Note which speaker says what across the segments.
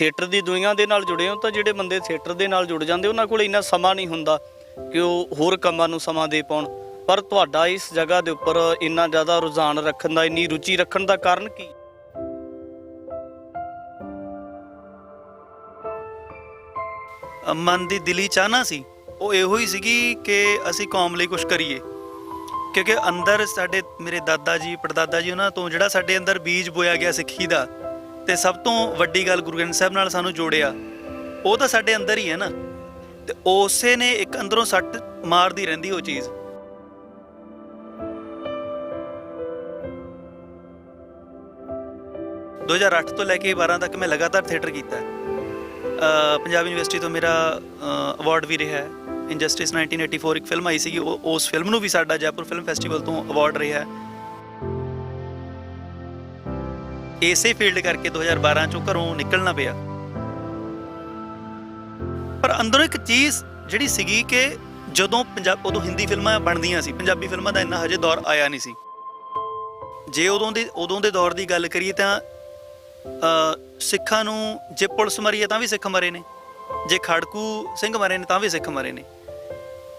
Speaker 1: Theatre ਦੀ ਦੁਨੀਆ ਦੇ ਨਾਲ ਜੁੜੇ ਹੋ ਤਾਂ ਜਿਹੜੇ ਬੰਦੇ ਥੀਏਟਰ ਦੇ ਨਾਲ ਜੁੜ ਜਾਂਦੇ, ਉਹਨਾਂ ਕੋਲ ਇੰਨਾ ਸਮਾਂ ਨਹੀਂ ਹੁੰਦਾ ਕਿ ਉਹ ਹੋਰ ਕੰਮਾਂ ਨੂੰ ਸਮਾਂ ਦੇ ਪਾਉਣ। ਪਰ ਤੁਹਾਡਾ ਇਸ ਜਗ੍ਹਾ ਦੇ ਉੱਪਰ ਇੰਨਾ ਜ਼ਿਆਦਾ ਰੁਝਾਨ ਰੱਖਣ ਦਾ, ਇੰਨੀ ਰੁਚੀ ਰੱਖਣ ਦਾ ਕਾਰਨ ਕੀ?
Speaker 2: ਮਨ ਦੀ ਦਿਲੀ ਚਾਹਨਾ ਸੀ। ਉਹ ਇਹੋ ਹੀ ਸੀਗੀ ਕਿ ਅਸੀਂ ਕੌਮ ਲਈ ਕੁਝ ਕਰੀਏ। ਕਿਉਂਕਿ ਅੰਦਰ ਸਾਡੇ, ਮੇਰੇ ਦਾਦਾ ਜੀ, ਪੜਦਾਦਾ ਜੀ, ਉਹਨਾਂ ਤੋਂ ਜਿਹੜਾ ਸਾਡੇ ਅੰਦਰ ਬੀਜ ਬੋਇਆ ਗਿਆ ਸਿੱਖੀ ਦਾ ਤੇ ਸਭ ਤੋਂ ਵੱਡੀ ਗੱਲ ਗੁਰੂ ਗ੍ਰੰਥ ਸਾਹਿਬ ਨਾਲ ਸਾਨੂੰ ਜੋੜਿਆ, ਉਹ ਤਾਂ ਸਾਡੇ ਅੰਦਰ ਹੀ ਹੈ ਨਾ, ਤੇ ਉਸੇ ਨੇ ਇੱਕ ਅੰਦਰੋਂ ਸੱਟ ਮਾਰਦੀ ਰਹਿੰਦੀ ਉਹ ਚੀਜ਼। ਦੋ ਹਜ਼ਾਰ ਅੱਠ ਤੋਂ ਲੈ ਕੇ 12 ਤੱਕ ਮੈਂ ਲਗਾਤਾਰ ਥੀਏਟਰ ਕੀਤਾ ਹੈ। ਪੰਜਾਬ ਯੂਨੀਵਰਸਿਟੀ ਤੋਂ ਮੇਰਾ ਅਵਾਰਡ ਵੀ ਰਿਹਾ ਹੈ। ਇਨਜਸਟਿਸ 1984 ਇੱਕ ਫਿਲਮ ਆਈ ਸੀਗੀ, ਉਹ- ਉਸ ਫਿਲਮ ਨੂੰ ਵੀ ਸਾਡਾ ਜੈਪੁਰ ਫਿਲਮ ਫੈਸਟੀਵਲ ਤੋਂ ਅਵਾਰਡ ਰਿਹਾ ਹੈ। ਇਸੇ ਫੀਲਡ ਕਰਕੇ 2012 ਚੋਂ ਘਰੋਂ ਨਿਕਲਣਾ ਪਿਆ। ਪਰ ਅੰਦਰੋਂ ਇੱਕ ਚੀਜ਼ ਜਿਹੜੀ ਸੀਗੀ ਕਿ ਜਦੋਂ ਪੰਜਾਬ ਉਦੋਂ ਹਿੰਦੀ ਫਿਲਮਾਂ ਬਣਦੀਆਂ ਸੀ, ਪੰਜਾਬੀ ਫਿਲਮਾਂ ਦਾ ਇੰਨਾ ਹਜੇ ਦੌਰ ਆਇਆ ਨਹੀਂ ਸੀ। ਜੇ ਉਦੋਂ ਦੇ ਉਦੋਂ ਦੇ ਦੌਰ ਦੀ ਗੱਲ ਕਰੀਏ ਤਾਂ ਸਿੱਖਾਂ ਨੂੰ ਜੇ ਪੁਲਿਸ ਮਰੀ ਹੈ ਤਾਂ ਵੀ ਸਿੱਖ ਮਰੇ ਨੇ, ਜੇ ਖੜਕੂ ਸਿੰਘ ਮਰੇ ਨੇ ਤਾਂ ਵੀ ਸਿੱਖ ਮਰੇ ਨੇ,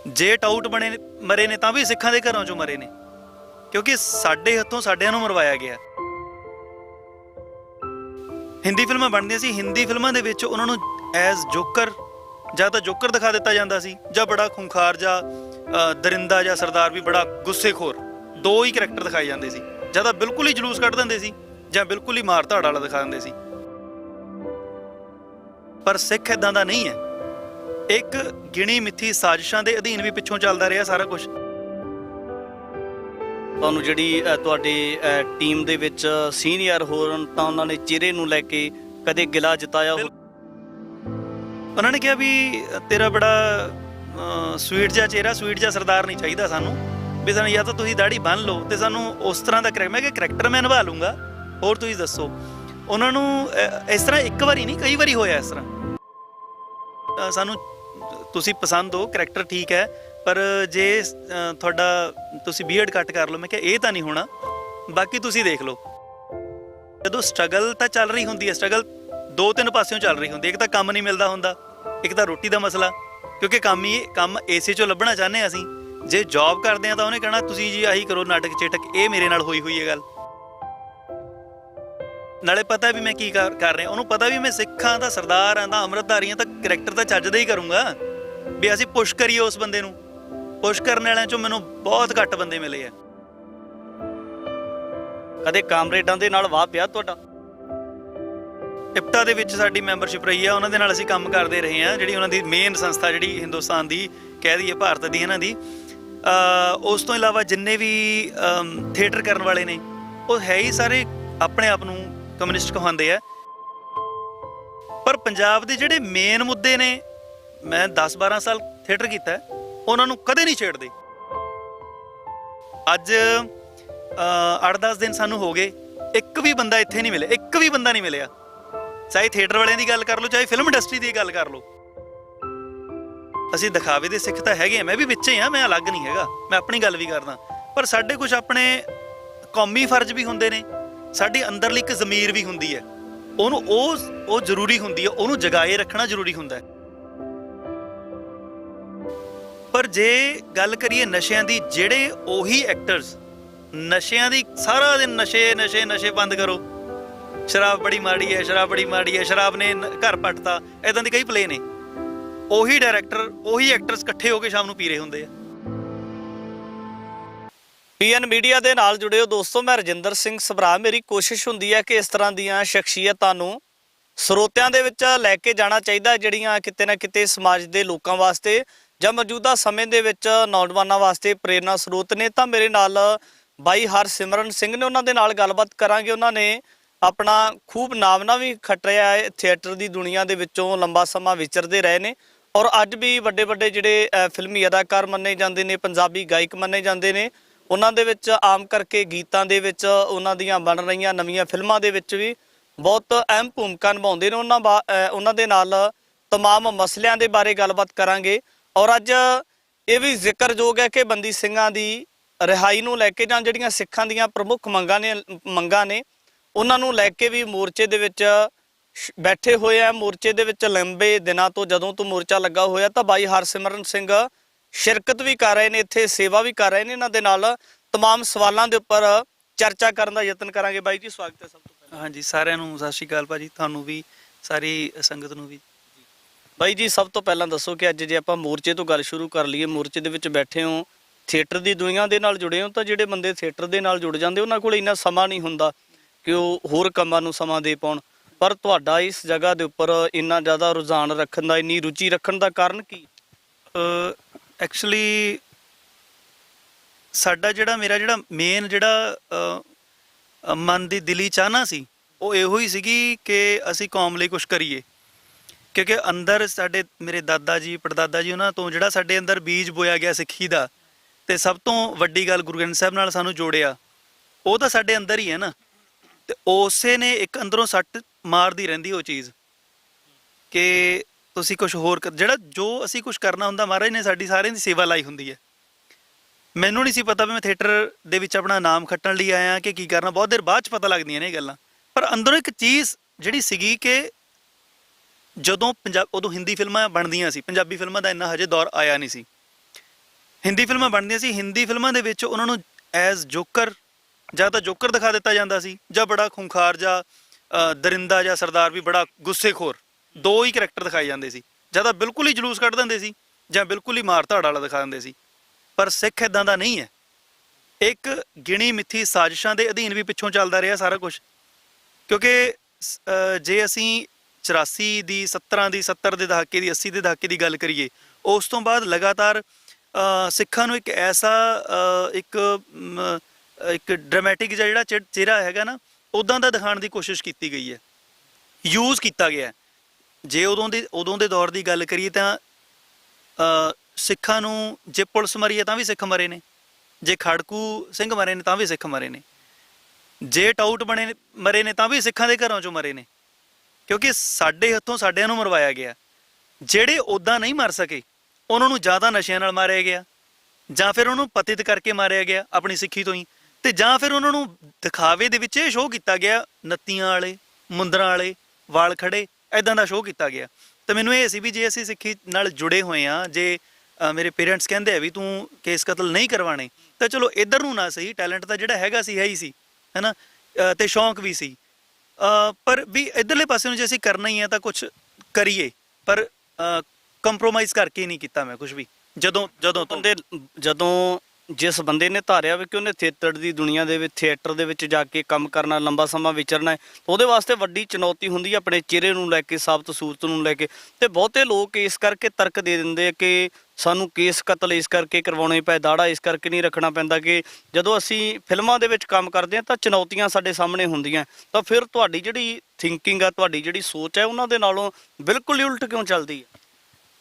Speaker 2: ਜੇ ਟਾਊਟ ਬਣੇ, ਮਰੇ ਨੇ ਤਾਂ ਵੀ ਸਿੱਖਾਂ ਦੇ ਘਰਾਂ ਚੋਂ ਮਰੇ ਨੇ, ਕਿਉਂਕਿ ਸਾਡੇ ਹੱਥੋਂ ਸਾਡਿਆਂ ਨੂੰ ਮਰਵਾਇਆ ਗਿਆ। ਹਿੰਦੀ ਫਿਲਮਾਂ ਬਣਦੀਆਂ ਸੀ। ਹਿੰਦੀ ਫਿਲਮਾਂ ਦੇ ਵਿੱਚ ਉਹਨਾਂ ਨੂੰ ਐਜ਼ ਜੋਕਰ ਜਾਂ ਤਾਂ ਜੋਕਰ ਦਿਖਾ ਦਿੱਤਾ ਜਾਂਦਾ ਸੀ ਜਾਂ ਬੜਾ ਖੁੰਖਾਰ ਜਾਂ ਦਰਿੰਦਾ ਜਾਂ ਸਰਦਾਰ ਵੀ ਬੜਾ ਗੁੱਸੇਖੋਰ। ਦੋ ਹੀ ਕੈਰੈਕਟਰ ਦਿਖਾਏ ਜਾਂਦੇ ਸੀ। ਜਾਂ ਤਾਂ ਬਿਲਕੁਲ ਹੀ ਜਲੂਸ ਕੱਢ ਦਿੰਦੇ ਸੀ ਜਾਂ ਬਿਲਕੁਲ ਹੀ ਮਾਰ ਧਾੜ ਵਾਲਾ ਦਿਖਾ ਦਿੰਦੇ ਸੀ। ਪਰ ਸਿੱਖ ਇਦਾਂ ਦਾ ਨਹੀਂ ਹੈ। ਇੱਕ ਗਿਣੀ ਮਿੱਥੀ ਸਾਜ਼ਿਸ਼ਾਂ ਦੇ ਅਧੀਨ ਵੀ ਪਿੱਛੋਂ ਚੱਲਦਾ ਰਿਹਾ ਸਾਰਾ ਕੁਝ
Speaker 1: ਤੁਹਾਨੂੰ ਜਿਹੜੀ ਤੁਹਾਡੇ ਟੀਮ ਦੇ ਵਿੱਚ ਸੀਨੀਅਰ ਹੋਰਨ ਤਾਂ ਉਹਨਾਂ ਨੇ ਚਿਹਰੇ ਨੂੰ ਲੈ ਕੇ ਕਦੇ ਗਿਲਾ ਜਤਾਇਆ
Speaker 2: ਉਹਨਾਂ ਨੇ ਕਿਹਾ ਵੀ, ਤੇਰਾ ਬੜਾ ਸਵੀਟ ਜਿਹਾ ਚਿਹਰਾ ਸਵੀਟ ਜਿਹਾ ਸਰਦਾਰ ਨਹੀਂ ਚਾਹੀਦਾ ਸਾਨੂੰ। ਵੀ ਸਾਨੂੰ ਜਾਂ ਤਾਂ ਤੁਸੀਂ ਦਾੜੀ ਬੰਨ ਲਓ ਤੇ ਸਾਨੂੰ ਉਸ ਤਰ੍ਹਾਂ ਦਾ ਕਰੈਕਟਰ ਮੈਂ ਕਿ ਕਰੈਕਟਰ ਮੈਂ ਨਿਭਾ ਲੂੰਗਾ, ਹੋਰ ਤੁਸੀਂ ਦੱਸੋ। ਉਹਨਾਂ ਨੂੰ ਇਸ ਤਰ੍ਹਾਂ ਇੱਕ ਵਾਰੀ ਨਹੀਂ, ਕਈ ਵਾਰੀ ਹੋਇਆ ਇਸ ਤਰ੍ਹਾਂ। ਸਾਨੂੰ, ਤੁਸੀਂ ਪਸੰਦ ਹੋ ਕਰੈਕਟਰ ਠੀਕ ਹੈ ਪਰ ਜੇ ਤੁਹਾਡਾ ਤੁਸੀਂ ਬੀਅਰਡ ਕੱਟ ਕਰ ਲਓ, ਮੈਂ ਕਿਹਾ ਇਹ ਤਾਂ ਨਹੀਂ ਹੋਣਾ, ਬਾਕੀ ਤੁਸੀਂ ਦੇਖ ਲਓ। ਜਦੋਂ ਸਟਰਗਲ ਤਾਂ ਚੱਲ ਰਹੀ ਹੁੰਦੀ ਹੈ ਸਟਰਗਲ ਦੋ ਤਿੰਨ ਪਾਸਿਓਂ ਚੱਲ ਰਹੀ ਹੁੰਦੀ ਇੱਕ ਤਾਂ ਕੰਮ ਨਹੀਂ ਮਿਲਦਾ ਹੁੰਦਾ, ਇੱਕ ਤਾਂ ਰੋਟੀ ਦਾ ਮਸਲਾ, ਕਿਉਂਕਿ ਕੰਮ ਹੀ, ਕੰਮ ਏਸੇ ਚੋਂ ਲੱਭਣਾ ਚਾਹੁੰਦੇ ਹਾਂ ਅਸੀਂ। ਜੇ ਜੌਬ ਕਰਦੇ ਆ ਤਾਂ ਉਹਨੇ ਕਹਿਣਾ, ਤੁਸੀਂ ਜੀ ਆਹੀ ਕਰੋ, ਨਾਟਕ ਚੇਟਕ, ਇਹ ਮੇਰੇ ਨਾਲ ਹੋਈ ਹੋਈ ਹੈ ਗੱਲ। ਨਾਲੇ ਪਤਾ ਵੀ ਮੈਂ ਕੀ ਕਰ ਰਿਹਾ, ਉਹਨੂੰ ਪਤਾ ਵੀ ਮੈਂ ਸਿੱਖਾਂ ਦਾ ਸਰਦਾਰ ਆਂ ਦਾ ਅੰਮ੍ਰਿਤਧਾਰੀ ਆਂ ਤਾਂ ਕਰੈਕਟਰ ਤਾਂ ਚੱਜ ਦਾ ਹੀ ਕਰੂੰਗਾ, ਵੀ ਅਸੀਂ ਪੁਸ਼ ਕਰੀਏ ਉਸ ਬੰਦੇ ਨੂੰ। ਪੁਸ਼ ਕਰਨ ਵਾਲਿਆਂ ਚੋਂ ਮੈਨੂੰ ਬਹੁਤ ਘੱਟ ਬੰਦੇ ਮਿਲੇ ਆ।
Speaker 1: ਕਦੇ ਕਾਮਰੇਡਾਂ ਦੇ ਨਾਲ ਵਾਹ ਪਿਆ ਤੁਹਾਡਾ?
Speaker 2: ਇਪਟਾ ਦੇ ਵਿੱਚ ਸਾਡੀ ਮੈਂਬਰਸ਼ਿਪ ਰਹੀ ਆ, ਉਹਨਾਂ ਦੇ ਨਾਲ ਅਸੀਂ ਕੰਮ ਕਰਦੇ ਰਹੇ ਆ, ਜਿਹੜੀ ਉਹਨਾਂ ਦੀ ਮੇਨ ਸੰਸਥਾ, ਜਿਹੜੀ ਹਿੰਦੁਸਤਾਨ ਦੀ ਕਹਿ ਦਈਏ ਭਾਰਤ ਦੀ ਇਹਨਾਂ ਦੀ। ਉਸ ਤੋਂ ਇਲਾਵਾ ਜਿੰਨੇ ਵੀ ਥੀਏਟਰ ਕਰਨ ਵਾਲੇ ਨੇ, ਉਹ ਹੈ ਹੀ ਸਾਰੇ ਆਪਣੇ ਆਪ ਨੂੰ ਕਮਿਊਨਿਸਟ ਕਹਾਉਂਦੇ ਆ। ਪਰ ਪੰਜਾਬ ਦੇ ਜਿਹੜੇ ਮੇਨ ਮੁੱਦੇ ਨੇ, ਮੈਂ 10-12 ਸਾਲ ਥੀਏਟਰ ਕੀਤਾ। ਉਹਨਾਂ ਨੂੰ ਕਦੇ ਨਹੀਂ ਛੇੜਦੇ। ਅੱਜ 8-10 ਦਿਨ ਸਾਨੂੰ ਹੋ ਗਏ, ਇੱਕ ਵੀ ਬੰਦਾ ਇੱਥੇ ਨਹੀਂ ਮਿਲਿਆ, ਇੱਕ ਵੀ ਬੰਦਾ ਨਹੀਂ ਮਿਲਿਆ। ਚਾਹੇ ਥੀਏਟਰ ਵਾਲਿਆਂ ਦੀ ਗੱਲ ਕਰ ਲਓ, ਚਾਹੇ ਫਿਲਮ ਇੰਡਸਟਰੀ ਦੀ ਗੱਲ ਕਰ ਲਓ। ਅਸੀਂ ਦਿਖਾਵੇ ਦੇ ਸਿੱਖ ਤਾਂ ਹੈਗੇ ਆ, ਮੈਂ ਵੀ ਵਿੱਚ ਹੀ ਆ, ਮੈਂ ਅਲੱਗ ਨਹੀਂ ਹੈਗਾ, ਮੈਂ ਆਪਣੀ ਗੱਲ ਵੀ ਕਰਦਾ। ਪਰ ਸਾਡੇ ਕੁਝ ਆਪਣੇ ਕੌਮੀ ਫਰਜ਼ ਵੀ ਹੁੰਦੇ ਨੇ, ਸਾਡੀ ਅੰਦਰਲੀ ਇੱਕ ਜ਼ਮੀਰ ਵੀ ਹੁੰਦੀ ਹੈ। ਉਹਨੂੰ ਉਹ ਉਹ ਜ਼ਰੂਰੀ ਹੁੰਦੀ ਹੈ, ਉਹਨੂੰ ਜਗਾਏ ਰੱਖਣਾ ਜ਼ਰੂਰੀ ਹੁੰਦਾ ਹੈ। ਪਰ ਜੇ ਗੱਲ ਕਰੀਏ ਨਸ਼ਿਆਂ ਦੀ, ਜਿਹੜੇ ਉਹੀ ਐਕਟਰਸ ਨਸ਼ਿਆਂ ਦੀ ਸਾਰਾ ਦਿਨ ਨਸ਼ੇ ਨਸ਼ੇ ਨਸ਼ੇ ਬੰਦ ਕਰੋ। ਸ਼ਰਾਬ ਬੜੀ ਮਾੜੀ ਹੈ, ਸ਼ਰਾਬ ਬੜੀ ਮਾੜੀ ਹੈ, ਸ਼ਰਾਬ ਨੇ ਨ- ਘਰ ਪੱਟਤਾ ਐਦਾਂ ਦੇ ਕਈ ਪਲੇ ਨੇ। ਉਹੀ ਡਾਇਰੈਕਟਰ ਉਹੀ ਐਕਟਰਸ ਇਕੱਠੇ ਹੋ ਕੇ ਸ਼ਾਮ ਨੂੰ ਪੀ ਰਹੇ ਹੁੰਦੇ ਆ।
Speaker 1: ਪੀਐਨ ਮੀਡੀਆ ਦੇ ਨਾਲ ਜੁੜੇ ਹੋ ਦੋਸਤੋ, ਮੈਂ ਰਜਿੰਦਰ ਸਿੰਘ ਸਭਰਾ। ਮੇਰੀ ਕੋਸ਼ਿਸ਼ ਹੁੰਦੀ ਹੈ ਕਿ ਇਸ ਤਰ੍ਹਾਂ ਦੀਆਂ ਸ਼ਖਸੀਅਤਾਂ ਨੂੰ ਸਰੋਤਿਆਂ ਦੇ ਵਿੱਚ ਲੈ ਕੇ ਜਾਣਾ ਚਾਹੀਦਾ, ਜਿਹੜੀਆਂ ਕਿਤੇ ਨਾ ਕਿਤੇ ਸਮਾਜ ਦੇ ਲੋਕਾਂ ਵਾਸਤੇ ਜਾਂ ਮੌਜੂਦਾ ਸਮੇਂ ਦੇ ਵਿੱਚ ਨੌਜਵਾਨਾਂ ਵਾਸਤੇ ਪ੍ਰੇਰਨਾ ਸਰੋਤ ਨੇ ਤਾਂ ਮੇਰੇ ਨਾਲ ਬਾਈ ਹਰਸਿਮਰਨ ਸਿੰਘ ਨੇ ਉਹਨਾਂ ਦੇ ਨਾਲ ਗੱਲਬਾਤ ਕਰਾਂਗੇ ਉਹਨਾਂ ਨੇ ਆਪਣਾ ਖੂਬ ਨਾਮਨਾ ਵੀ ਖੱਟਿਆ ਹੈ ਥੀਏਟਰ ਦੀ ਦੁਨੀਆ ਦੇ ਵਿੱਚੋਂ ਲੰਬਾ ਸਮਾਂ ਵਿਚਰਦੇ ਰਹੇ ਨੇ ਔਰ ਅੱਜ ਵੀ ਵੱਡੇ ਵੱਡੇ ਜਿਹੜੇ ਅ, ਫਿਲਮੀ ਅਦਾਕਾਰ ਮੰਨੇ ਜਾਂਦੇ ਨੇ ਪੰਜਾਬੀ ਗਾਇਕ ਮੰਨੇ ਜਾਂਦੇ ਨੇ ਉਹਨਾਂ ਦੇ ਵਿੱਚ ਆਮ ਕਰਕੇ ਗੀਤਾਂ ਦੇ ਵਿੱਚ ਉਹਨਾਂ ਦੀਆਂ ਬਣ ਰਹੀਆਂ ਨਵੀਆਂ ਫਿਲਮਾਂ ਦੇ ਵਿੱਚ ਵੀ ਬਹੁਤ ਅਹਿਮ ਭੂਮਿਕਾ ਨਿਭਾਉਂਦੇ ਨੇ ਉਹਨਾਂ ਬਾ- ਅ, ਉਹਨਾਂ ਦੇ ਨਾਲ तमाम ਮਸਲਿਆਂ ਦੇ ਬਾਰੇ ਗੱਲਬਾਤ ਕਰਾਂਗੇ ਔਰ ਅੱਜ ਇਹ ਵੀ ਜ਼ਿਕਰਯੋਗ ਹੈ ਕਿ ਬੰਦੀ ਸਿੰਘਾਂ ਦੀ ਰਿਹਾਈ ਨੂੰ ਲੈ ਕੇ ਜਾਂ ਜਿਹੜੀਆਂ ਸਿੱਖਾਂ ਦੀਆਂ ਪ੍ਰਮੁੱਖ ਮੰਗਾਂ ਨੇ ਮੰਗਾਂ ਨੇ ਉਹਨਾਂ ਨੂੰ ਲੈ ਕੇ ਵੀ ਮੋਰਚੇ ਦੇ ਵਿੱਚ ਸ਼- ਬੈਠੇ ਹੋਏ ਆ ਮੋਰਚੇ ਦੇ ਵਿੱਚ ਲੰਬੇ ਦਿਨਾਂ ਤੋਂ ਜਦੋਂ ਤੋਂ ਮੋਰਚਾ ਲੱਗਾ ਹੋਇਆ ਤਾਂ ਬਾਈ ਹਰਸਿਮਰਨ ਸਿੰਘ ਸ਼ਿਰਕਤ ਵੀ ਕਰ ਰਹੇ ਨੇ ਇੱਥੇ ਸੇਵਾ ਵੀ ਕਰ ਰਹੇ ਨੇ ਇਹਨਾਂ ਦੇ ਨਾਲ तमाम ਸਵਾਲਾਂ ਦੇ ਉੱਪਰ ਚਰਚਾ ਕਰਨ ਦਾ ਯਤਨ ਕਰਾਂਗੇ ਬਾਈ ਜੀ ਸਵਾਗਤ ਹੈ ਸਭ ਤੋਂ ਪਹਿਲਾਂ
Speaker 2: ਹਾਂਜੀ ਸਾਰਿਆਂ ਨੂੰ ਸਤਿ ਸ਼੍ਰੀ ਅਕਾਲ ਭਾਜੀ ਤੁਹਾਨੂੰ ਵੀ ਸਾਰੀ ਸੰਗਤ ਨੂੰ ਵੀ
Speaker 1: ਬਾਈ ਜੀ, ਸਭ ਤੋਂ ਪਹਿਲਾਂ ਦੱਸੋ ਕਿ ਅੱਜ ਜੇ ਆਪਾਂ ਮੋਰਚੇ ਤੋਂ ਗੱਲ ਸ਼ੁਰੂ ਕਰ ਲਈਏ, ਮੋਰਚੇ ਦੇ ਵਿੱਚ ਬੈਠੇ ਹੋ, ਥੀਏਟਰ ਦੀ ਦੁਨੀਆ ਦੇ ਨਾਲ ਜੁੜੇ ਹੋ, ਤਾਂ ਜਿਹੜੇ ਬੰਦੇ ਥੀਏਟਰ ਦੇ ਨਾਲ ਜੁੜ ਜਾਂਦੇ, ਉਹਨਾਂ ਕੋਲ ਇੰਨਾ ਸਮਾਂ ਨਹੀਂ ਹੁੰਦਾ ਕਿ ਉਹ ਹੋਰ ਕੰਮਾਂ ਨੂੰ ਸਮਾਂ ਦੇ ਪਾਉਣ। ਪਰ ਤੁਹਾਡਾ ਇਸ ਜਗ੍ਹਾ ਦੇ ਉੱਪਰ ਇੰਨਾ ਜ਼ਿਆਦਾ ਰੁਝਾਨ ਰੱਖਣ ਦਾ, ਇੰਨੀ ਰੁਚੀ ਰੱਖਣ ਦਾ ਕਾਰਨ ਕੀ?
Speaker 2: ਐਕਚੁਅਲੀ ਸਾਡਾ ਜਿਹੜਾ, ਮੇਰਾ ਜਿਹੜਾ ਮੇਨ ਜਿਹੜਾ ਮਨ ਦੀ ਦਿਲੀ ਚਾਹਨਾ ਸੀ, ਉਹ ਇਹੋ ਹੀ ਸੀਗੀ ਕਿ ਅਸੀਂ ਕੌਮ ਲਈ ਕੁਝ ਕਰੀਏ। ਕਿਉਂਕਿ ਅੰਦਰ ਸਾਡੇ, ਮੇਰੇ ਦਾਦਾ ਜੀ, ਪੜਦਾਦਾ ਜੀ, ਉਹਨਾਂ ਤੋਂ ਜਿਹੜਾ ਸਾਡੇ ਅੰਦਰ ਬੀਜ ਬੋਇਆ ਗਿਆ ਸਿੱਖੀ ਦਾ ਤੇ ਸਭ ਤੋਂ ਵੱਡੀ ਗੱਲ ਗੁਰੂ ਗ੍ਰੰਥ ਸਾਹਿਬ ਨਾਲ ਸਾਨੂੰ ਜੋੜਿਆ, ਉਹ ਤਾਂ ਸਾਡੇ ਅੰਦਰ ਹੀ ਹੈ ਨਾ। ਤੇ ਉਸੇ ਨੇ ਇੱਕ ਅੰਦਰੋਂ ਸੱਟ ਮਾਰਦੀ ਰਹਿੰਦੀ ਉਹ ਚੀਜ਼, ਕਿ ਤੁਸੀਂ ਕੁਝ ਹੋਰ ਜਿਹੜਾ ਜੋ ਅਸੀਂ ਕੁਝ ਕਰਨਾ ਹੁੰਦਾ ਮਹਾਰਾਜ ਨੇ ਸਾਡੀ ਸਾਰਿਆਂ ਦੀ ਸੇਵਾ ਲਾਈ ਹੁੰਦੀ ਹੈ। ਮੈਨੂੰ ਨਹੀਂ ਸੀ ਪਤਾ ਵੀ ਮੈਂ ਥੀਏਟਰ ਦੇ ਵਿੱਚ ਆਪਣਾ ਨਾਮ ਖੱਟਣ ਲਈ ਆਇਆ ਕਿ ਕੀ ਕਰਨਾ, ਬਹੁਤ ਦੇਰ ਬਾਅਦ ਚ ਪਤਾ ਲੱਗਦੀਆਂ ਨੇ ਇਹ ਗੱਲਾਂ। ਪਰ ਅੰਦਰੋਂ ਇੱਕ ਚੀਜ਼ ਜਿਹੜੀ ਸੀਗੀ ਕਿ ਜਦੋਂ ਪੰਜਾਬ ਉਦੋਂ ਹਿੰਦੀ ਫਿਲਮਾਂ ਬਣਦੀਆਂ ਸੀ, ਪੰਜਾਬੀ ਫਿਲਮਾਂ ਦਾ ਇੰਨਾ ਹਜੇ ਦੌਰ ਆਇਆ ਨਹੀਂ ਸੀ। ਹਿੰਦੀ ਫਿਲਮਾਂ ਬਣਦੀਆਂ ਸੀ, ਹਿੰਦੀ ਫਿਲਮਾਂ ਦੇ ਵਿੱਚ ਉਹਨਾਂ ਨੂੰ ਐਜ਼ ਜੋਕਰ, ਜਾਂ ਤਾਂ ਜੋਕਰ ਦਿਖਾ ਦਿੱਤਾ ਜਾਂਦਾ ਸੀ, ਜਾਂ ਬੜਾ ਖੁੰਖਾਰ, ਜਾਂ ਦਰਿੰਦਾ, ਜਾਂ ਸਰਦਾਰ ਵੀ ਬੜਾ ਗੁੱਸੇਖੋਰ, ਦੋ ਹੀ ਕੈਰੈਕਟਰ ਦਿਖਾਏ ਜਾਂਦੇ ਸੀ। ਜਾਂ ਤਾਂ ਬਿਲਕੁਲ ਹੀ ਜਲੂਸ ਕੱਢ ਦਿੰਦੇ ਸੀ, ਜਾਂ ਬਿਲਕੁਲ ਹੀ ਮਾਰ ਧਾੜ ਵਾਲਾ ਦਿਖਾ ਦਿੰਦੇ ਸੀ। ਪਰ ਸਿੱਖ ਇਦਾਂ ਦਾ ਨਹੀਂ ਹੈ। ਇੱਕ ਗਿਣੀ ਮਿੱਥੀ ਸਾਜ਼ਿਸ਼ਾਂ ਦੇ ਅਧੀਨ ਵੀ ਪਿੱਛੋਂ ਚੱਲਦਾ ਰਿਹਾ ਸਾਰਾ ਕੁਝ ਕਿਉਂਕਿ ਜੇ ਅਸੀਂ 84 ਦੀ 17 ਦੀ 70 ਦੇ ਦਹਾਕੇ ਦੀ 80 ਦੇ ਦਹਾਕੇ ਦੀ ਗੱਲ ਕਰੀਏ ਉਸ ਤੋਂ ਬਾਅਦ ਲਗਾਤਾਰ ਸਿੱਖਾਂ ਨੂੰ ਇੱਕ ਐਸਾ ਇੱਕ ਮ, ਇੱਕ ਡਰਾਮੈਟਿਕ ਜਿਹੜਾ ਚਿਹ- ਚਿਹਰਾ ਹੈਗਾ ਨਾ ਉਦਾਂ ਦਾ ਦਿਖਾਉਣ ਦੀ ਕੋਸ਼ਿਸ਼ ਕੀਤੀ ਗਈ ਹੈ। ਯੂਜ਼ ਕੀਤਾ ਗਿਆ ਜੇ ਉਦੋਂ ਦੇ ਉਦੋਂ ਦੇ ਦੌਰ ਦੀ ਗੱਲ ਕਰੀਏ ਤਾਂ ਸਿੱਖਾਂ ਨੂੰ ਜੇ ਪੁਲਿਸ ਮਰੀ ਹੈ ਤਾਂ ਵੀ ਸਿੱਖ ਮਰੇ ਨੇ ਜੇ ਖੜਕੂ ਸਿੰਘ ਮਰੇ ਨੇ ਤਾਂ ਵੀ ਸਿੱਖ ਮਰੇ ਨੇ ਜੇ ਟਾਊਟ ਬਣੇ ਮਰੇ ਨੇ ਤਾਂ ਵੀ ਸਿੱਖਾਂ ਦੇ ਘਰਾਂ ਚੋਂ ਮਰੇ ਨੇ। ਕਿਉਂਕਿ ਸਾਡੇ ਹੱਥੋਂ ਸਾਡਿਆਂ ਨੂੰ ਮਰਵਾਇਆ ਗਿਆ। ਜਿਹੜੇ ਉਦਾਂ ਨਹੀਂ ਮਰ ਸਕੇ ਉਹਨਾਂ ਨੂੰ ਜ਼ਿਆਦਾ ਨਸ਼ਿਆਂ ਨਾਲ ਮਾਰਿਆ ਗਿਆ। ਜਾਂ ਫਿਰ ਉਹਨੂੰ ਪਤਿਤ ਕਰਕੇ ਮਾਰਿਆ ਗਿਆ ਆਪਣੀ ਸਿੱਖੀ ਤੋਂ ਹੀ। ਤੇ ਜਾਂ ਫਿਰ ਉਹਨਾਂ ਨੂੰ ਦਿਖਾਵੇ ਦੇ ਵਿੱਚ ਇਹ ਸ਼ੋਅ ਕੀਤਾ ਗਿਆ ਨੱਤੀਆਂ ਵਾਲੇ ਮੁੰਦਰਾਂ ਵਾਲੇ ਵਾਲ ਖੜੇ ਐਦਾਂ ਦਾ ਸ਼ੋਅ ਕੀਤਾ ਗਿਆ। ਤੇ ਮੈਨੂੰ ਇਹ ਸੀ ਵੀ ਜੇ ਅਸੀਂ ਸਿੱਖੀ ਨਾਲ ਜੁੜੇ ਹੋਏ ਆ ਜੇ ਮੇਰੇ ਪੇਰੈਂਟਸ ਕਹਿੰਦੇ ਆ ਵੀ ਤੂੰ ਕੇਸ ਕਤਲ ਨਹੀਂ ਕਰਵਾਣੇ ਤਾਂ ਚਲੋ ਇੱਧਰ ਨੂੰ ਨਾ ਸਹੀ ਟੈਲੈਂਟ ਤਾਂ ਜਿਹੜਾ ਹੈਗਾ ਸੀ ਹੈ ਹੀ ਸੀ ਹੈਨਾ? ਅ, ਤੇ ਸ਼ੌਂਕ ਵੀ ਸੀ। ਪਰ ਵੀ ਇਧਰਲੇ ਪਾਸੇ ਨੂੰ ਜੇ ਅਸੀਂ ਕਰਨਾ ਹੀ ਹੈ ਤਾਂ ਕੁਝ ਕਰੀਏ। ਪਰ ਕੰਪਰੋਮਾਈਜ਼ ਕਰਕੇ ਨਹੀਂ ਕੀਤਾ ਮੈਂ ਕੁਝ ਵੀ। ਜਦੋਂ ਜਦੋਂ ਤੋਂ
Speaker 1: ਜਦੋਂ ਜਿਸ ਬੰਦੇ ਨੇ ਧਾਰਿਆ ਵੀ ਕਿ ਉਹਨੇ ਥੀਏਟਰ ਦੀ ਦੁਨੀਆ ਦੇ ਵਿੱਚ, ਥੀਏਟਰ ਦੇ ਵਿੱਚ ਜਾ ਕੇ ਕੰਮ ਕਰਨਾ, ਲੰਬਾ ਸਮਾਂ ਵਿਚਰਨਾ ਹੈ ਉਹਦੇ ਵਾਸਤੇ ਵੱਡੀ ਚੁਣੌਤੀ ਹੁੰਦੀ ਹੈ ਆਪਣੇ ਚਿਹਰੇ ਨੂੰ ਲੈ ਕੇ, ਸਾਬਤ ਸੂਰਤ ਨੂੰ ਲੈ ਕੇ। ਤੇ ਬਹੁਤੇ ਲੋਕ ਇਸ ਕਰਕੇ ਤਰਕ ਦੇ ਦਿੰਦੇ ਆ ਕਿ ਸਾਨੂੰ ਕੇਸ ਕਤਲ ਇਸ ਕਰਕੇ ਕਰਵਾਉਣੇ ਪਏ, ਦਾੜਾ ਇਸ ਕਰਕੇ ਨਹੀਂ ਰੱਖਣਾ ਪੈਂਦਾ ਕਿ ਜਦੋਂ ਅਸੀਂ ਫਿਲਮਾਂ ਦੇ ਵਿੱਚ ਕੰਮ ਕਰਦੇ ਹਾਂ ਤਾਂ ਚੁਣੌਤੀਆਂ ਸਾਡੇ ਸਾਹਮਣੇ ਹੁੰਦੀਆਂ। ਤਾਂ ਫਿਰ ਤੁਹਾਡੀ ਜਿਹੜੀ ਥਿੰਕਿੰਗ ਆ, ਤੁਹਾਡੀ ਜਿਹੜੀ ਸੋਚ ਹੈ, ਉਹਨਾਂ ਦੇ ਨਾਲੋਂ ਬਿਲਕੁਲ ਹੀ ਉਲਟ ਕਿਉਂ ਚੱਲਦੀ ਹੈ?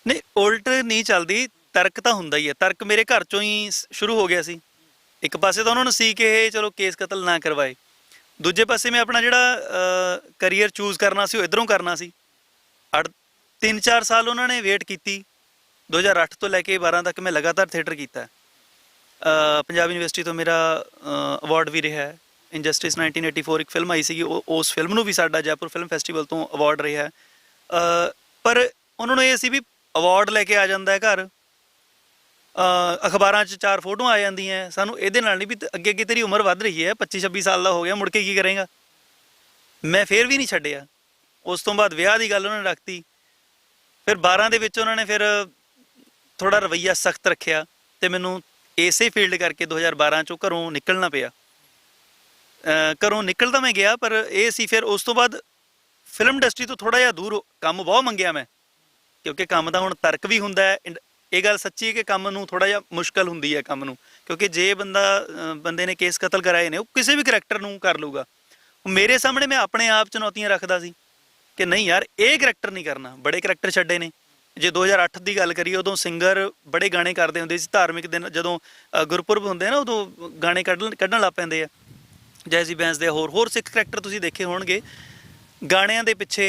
Speaker 2: ਨਹੀਂ, ਉਲਟ ਨਹੀਂ ਚੱਲਦੀ। ਤਰਕ ਤਾਂ ਹੁੰਦਾ ਹੀ ਹੈ ਤਰਕ ਮੇਰੇ ਘਰ ਚੋਂ ਹੀ ਸ- ਸ਼ੁਰੂ ਹੋ ਗਿਆ ਸੀ। ਇੱਕ ਪਾਸੇ ਤਾਂ ਉਹਨਾਂ ਨੂੰ ਸੀ ਕਿ ਇਹ ਚਲੋ ਕੇਸ ਕਤਲ ਨਾ ਕਰਵਾਏ। ਦੂਜੇ ਪਾਸੇ ਮੈਂ ਆਪਣਾ ਜਿਹੜਾ ਕੈਰੀਅਰ ਚੂਜ਼ ਕਰਨਾ ਸੀ ਉਹ ਇਧਰੋਂ ਕਰਨਾ ਸੀ। ਅੜ 3-4 ਸਾਲ ਉਹਨਾਂ ਨੇ ਵੇਟ ਕੀਤੀ। 2008 ਤੋਂ ਲੈ ਕੇ 12 ਤੱਕ ਮੈਂ ਲਗਾਤਾਰ ਥੀਏਟਰ ਕੀਤਾ। ਅ, ਪੰਜਾਬ ਯੂਨੀਵਰਸਿਟੀ ਤੋਂ ਮੇਰਾ ਅਵਾਰਡ ਵੀ ਰਿਹਾ ਹੈ। ਇਨਜਸਟਿਸ 1984 ਇੱਕ ਫਿਲਮ ਆਈ ਸੀਗੀ ਉਹ ਉਸ ਫਿਲਮ ਨੂੰ ਵੀ ਸਾਡਾ ਜੈਪੁਰ ਫਿਲਮ ਫੈਸਟੀਵਲ ਤੋਂ ਅਵਾਰਡ ਰਿਹਾ ਹੈ। ਅ, ਪਰ ਉਹਨਾਂ ਨੂੰ ਇਹ ਸੀ ਵੀ ਅਵਾਰਡ ਲੈ ਕੇ ਆ ਜਾਂਦਾ ਹੈ ਘਰ। ਅਖਬਾਰਾਂ 'ਚ ਚਾਰ ਫੋਟੋਆਂ ਆ ਜਾਂਦੀਆਂ ਸਾਨੂੰ ਇਹਦੇ ਨਾਲ ਨਹੀਂ ਵੀ ਅੱਗੇ ਅੱਗੇ ਤੇਰੀ ਉਮਰ ਵੱਧ ਰਹੀ ਹੈ 25 26 ਸਾਲ ਦਾ ਹੋ ਗਿਆ, ਮੁੜ ਕੇ ਕੀ ਕਰੇਗਾ? ਮੈਂ ਫੇਰ ਵੀ ਨਹੀਂ ਛੱਡਿਆ। ਉਸ ਤੋਂ ਬਾਅਦ ਵਿਆਹ ਦੀ ਗੱਲ ਉਹਨਾਂ ਨੇ ਰੱਖਤੀ। ਫਿਰ 12 ਦੇ ਵਿੱਚ ਉਹਨਾਂ ਨੇ ਫਿਰ ਥੋੜਾ ਰਵਈਆ ਸਖਤ ਰੱਖਿਆ ਤੇ ਮੈਨੂੰ ਇਸੇ ਫੀਲਡ ਕਰਕੇ 2012 ਚੋਂ ਘਰੋਂ ਨਿਕਲਣਾ ਪਿਆ। ਘਰੋਂ ਨਿਕਲ ਤਾਂ ਮੈਂ ਗਿਆ, ਪਰ ਇਹ ਸੀ ਫਿਰ ਉਸ ਤੋਂ ਬਾਅਦ ਫਿਲਮ ਇੰਡਸਟਰੀ ਤੋਂ ਥੋੜਾ ਜਿਹਾ ਦੂਰ ਕੰਮ ਬਹੁਤ ਮੰਗਿਆ ਮੈਂ। ਕਿਉਂਕਿ ਕੰਮ ਦਾ ਹੁਣ ਤਰਕ ਵੀ ਹੁੰਦਾ ਹੈ ਇਹ ਗੱਲ ਸੱਚੀ ਹੈ ਕਿ ਕੰਮ ਨੂੰ ਥੋੜਾ ਜਿਹਾ ਮੁਸ਼ਕਲ ਹੁੰਦੀ ਹੈ ਕੰਮ ਨੂੰ, ਕਿਉਂਕਿ ਜੇ ਬੰਦਾ ਬੰਦੇ ਨੇ ਕੇਸ ਕਤਲ ਕਰਾਏ ਨੇ, ਉਹ ਕਿਸੇ ਵੀ ਕਰੈਕਟਰ ਨੂੰ ਕਰ ਲੂਗਾ ਮੇਰੇ ਸਾਹਮਣੇ ਮੈਂ ਆਪਣੇ ਆਪ ਚੁਣੌਤੀਆਂ ਰੱਖਦਾ ਸੀ ਕਿ ਨਹੀਂ ਯਾਰ, ਇਹ ਕਰੈਕਟਰ ਨਹੀਂ ਕਰਨਾ, ਬੜੇ ਕਰੈਕਟਰ ਛੱਡੇ ਨੇ। ਜੇ 2008 ਦੀ ਗੱਲ ਕਰੀਏ, ਉਦੋਂ ਸਿੰਗਰ ਬੜੇ ਗਾਣੇ ਕਰਦੇ ਹੁੰਦੇ ਸੀ, ਧਾਰਮਿਕ ਦਿਨ ਜਦੋਂ ਗੁਰਪੁਰਬ ਹੁੰਦੇ ਆ ਨਾ, ਉਦੋਂ ਗਾਣੇ ਕੱਢਣ ਕੱਢਣ ਲੱਗ ਪੈਂਦੇ ਆ। ਜੈਸੀ ਬੈਂਸ ਦੇ ਹੋਰ ਹੋਰ ਸਿੱਖ ਕਰੈਕਟਰ ਤੁਸੀਂ ਦੇਖੇ ਹੋਣਗੇ। ਗਾਣਿਆਂ ਦੇ ਪਿੱਛੇ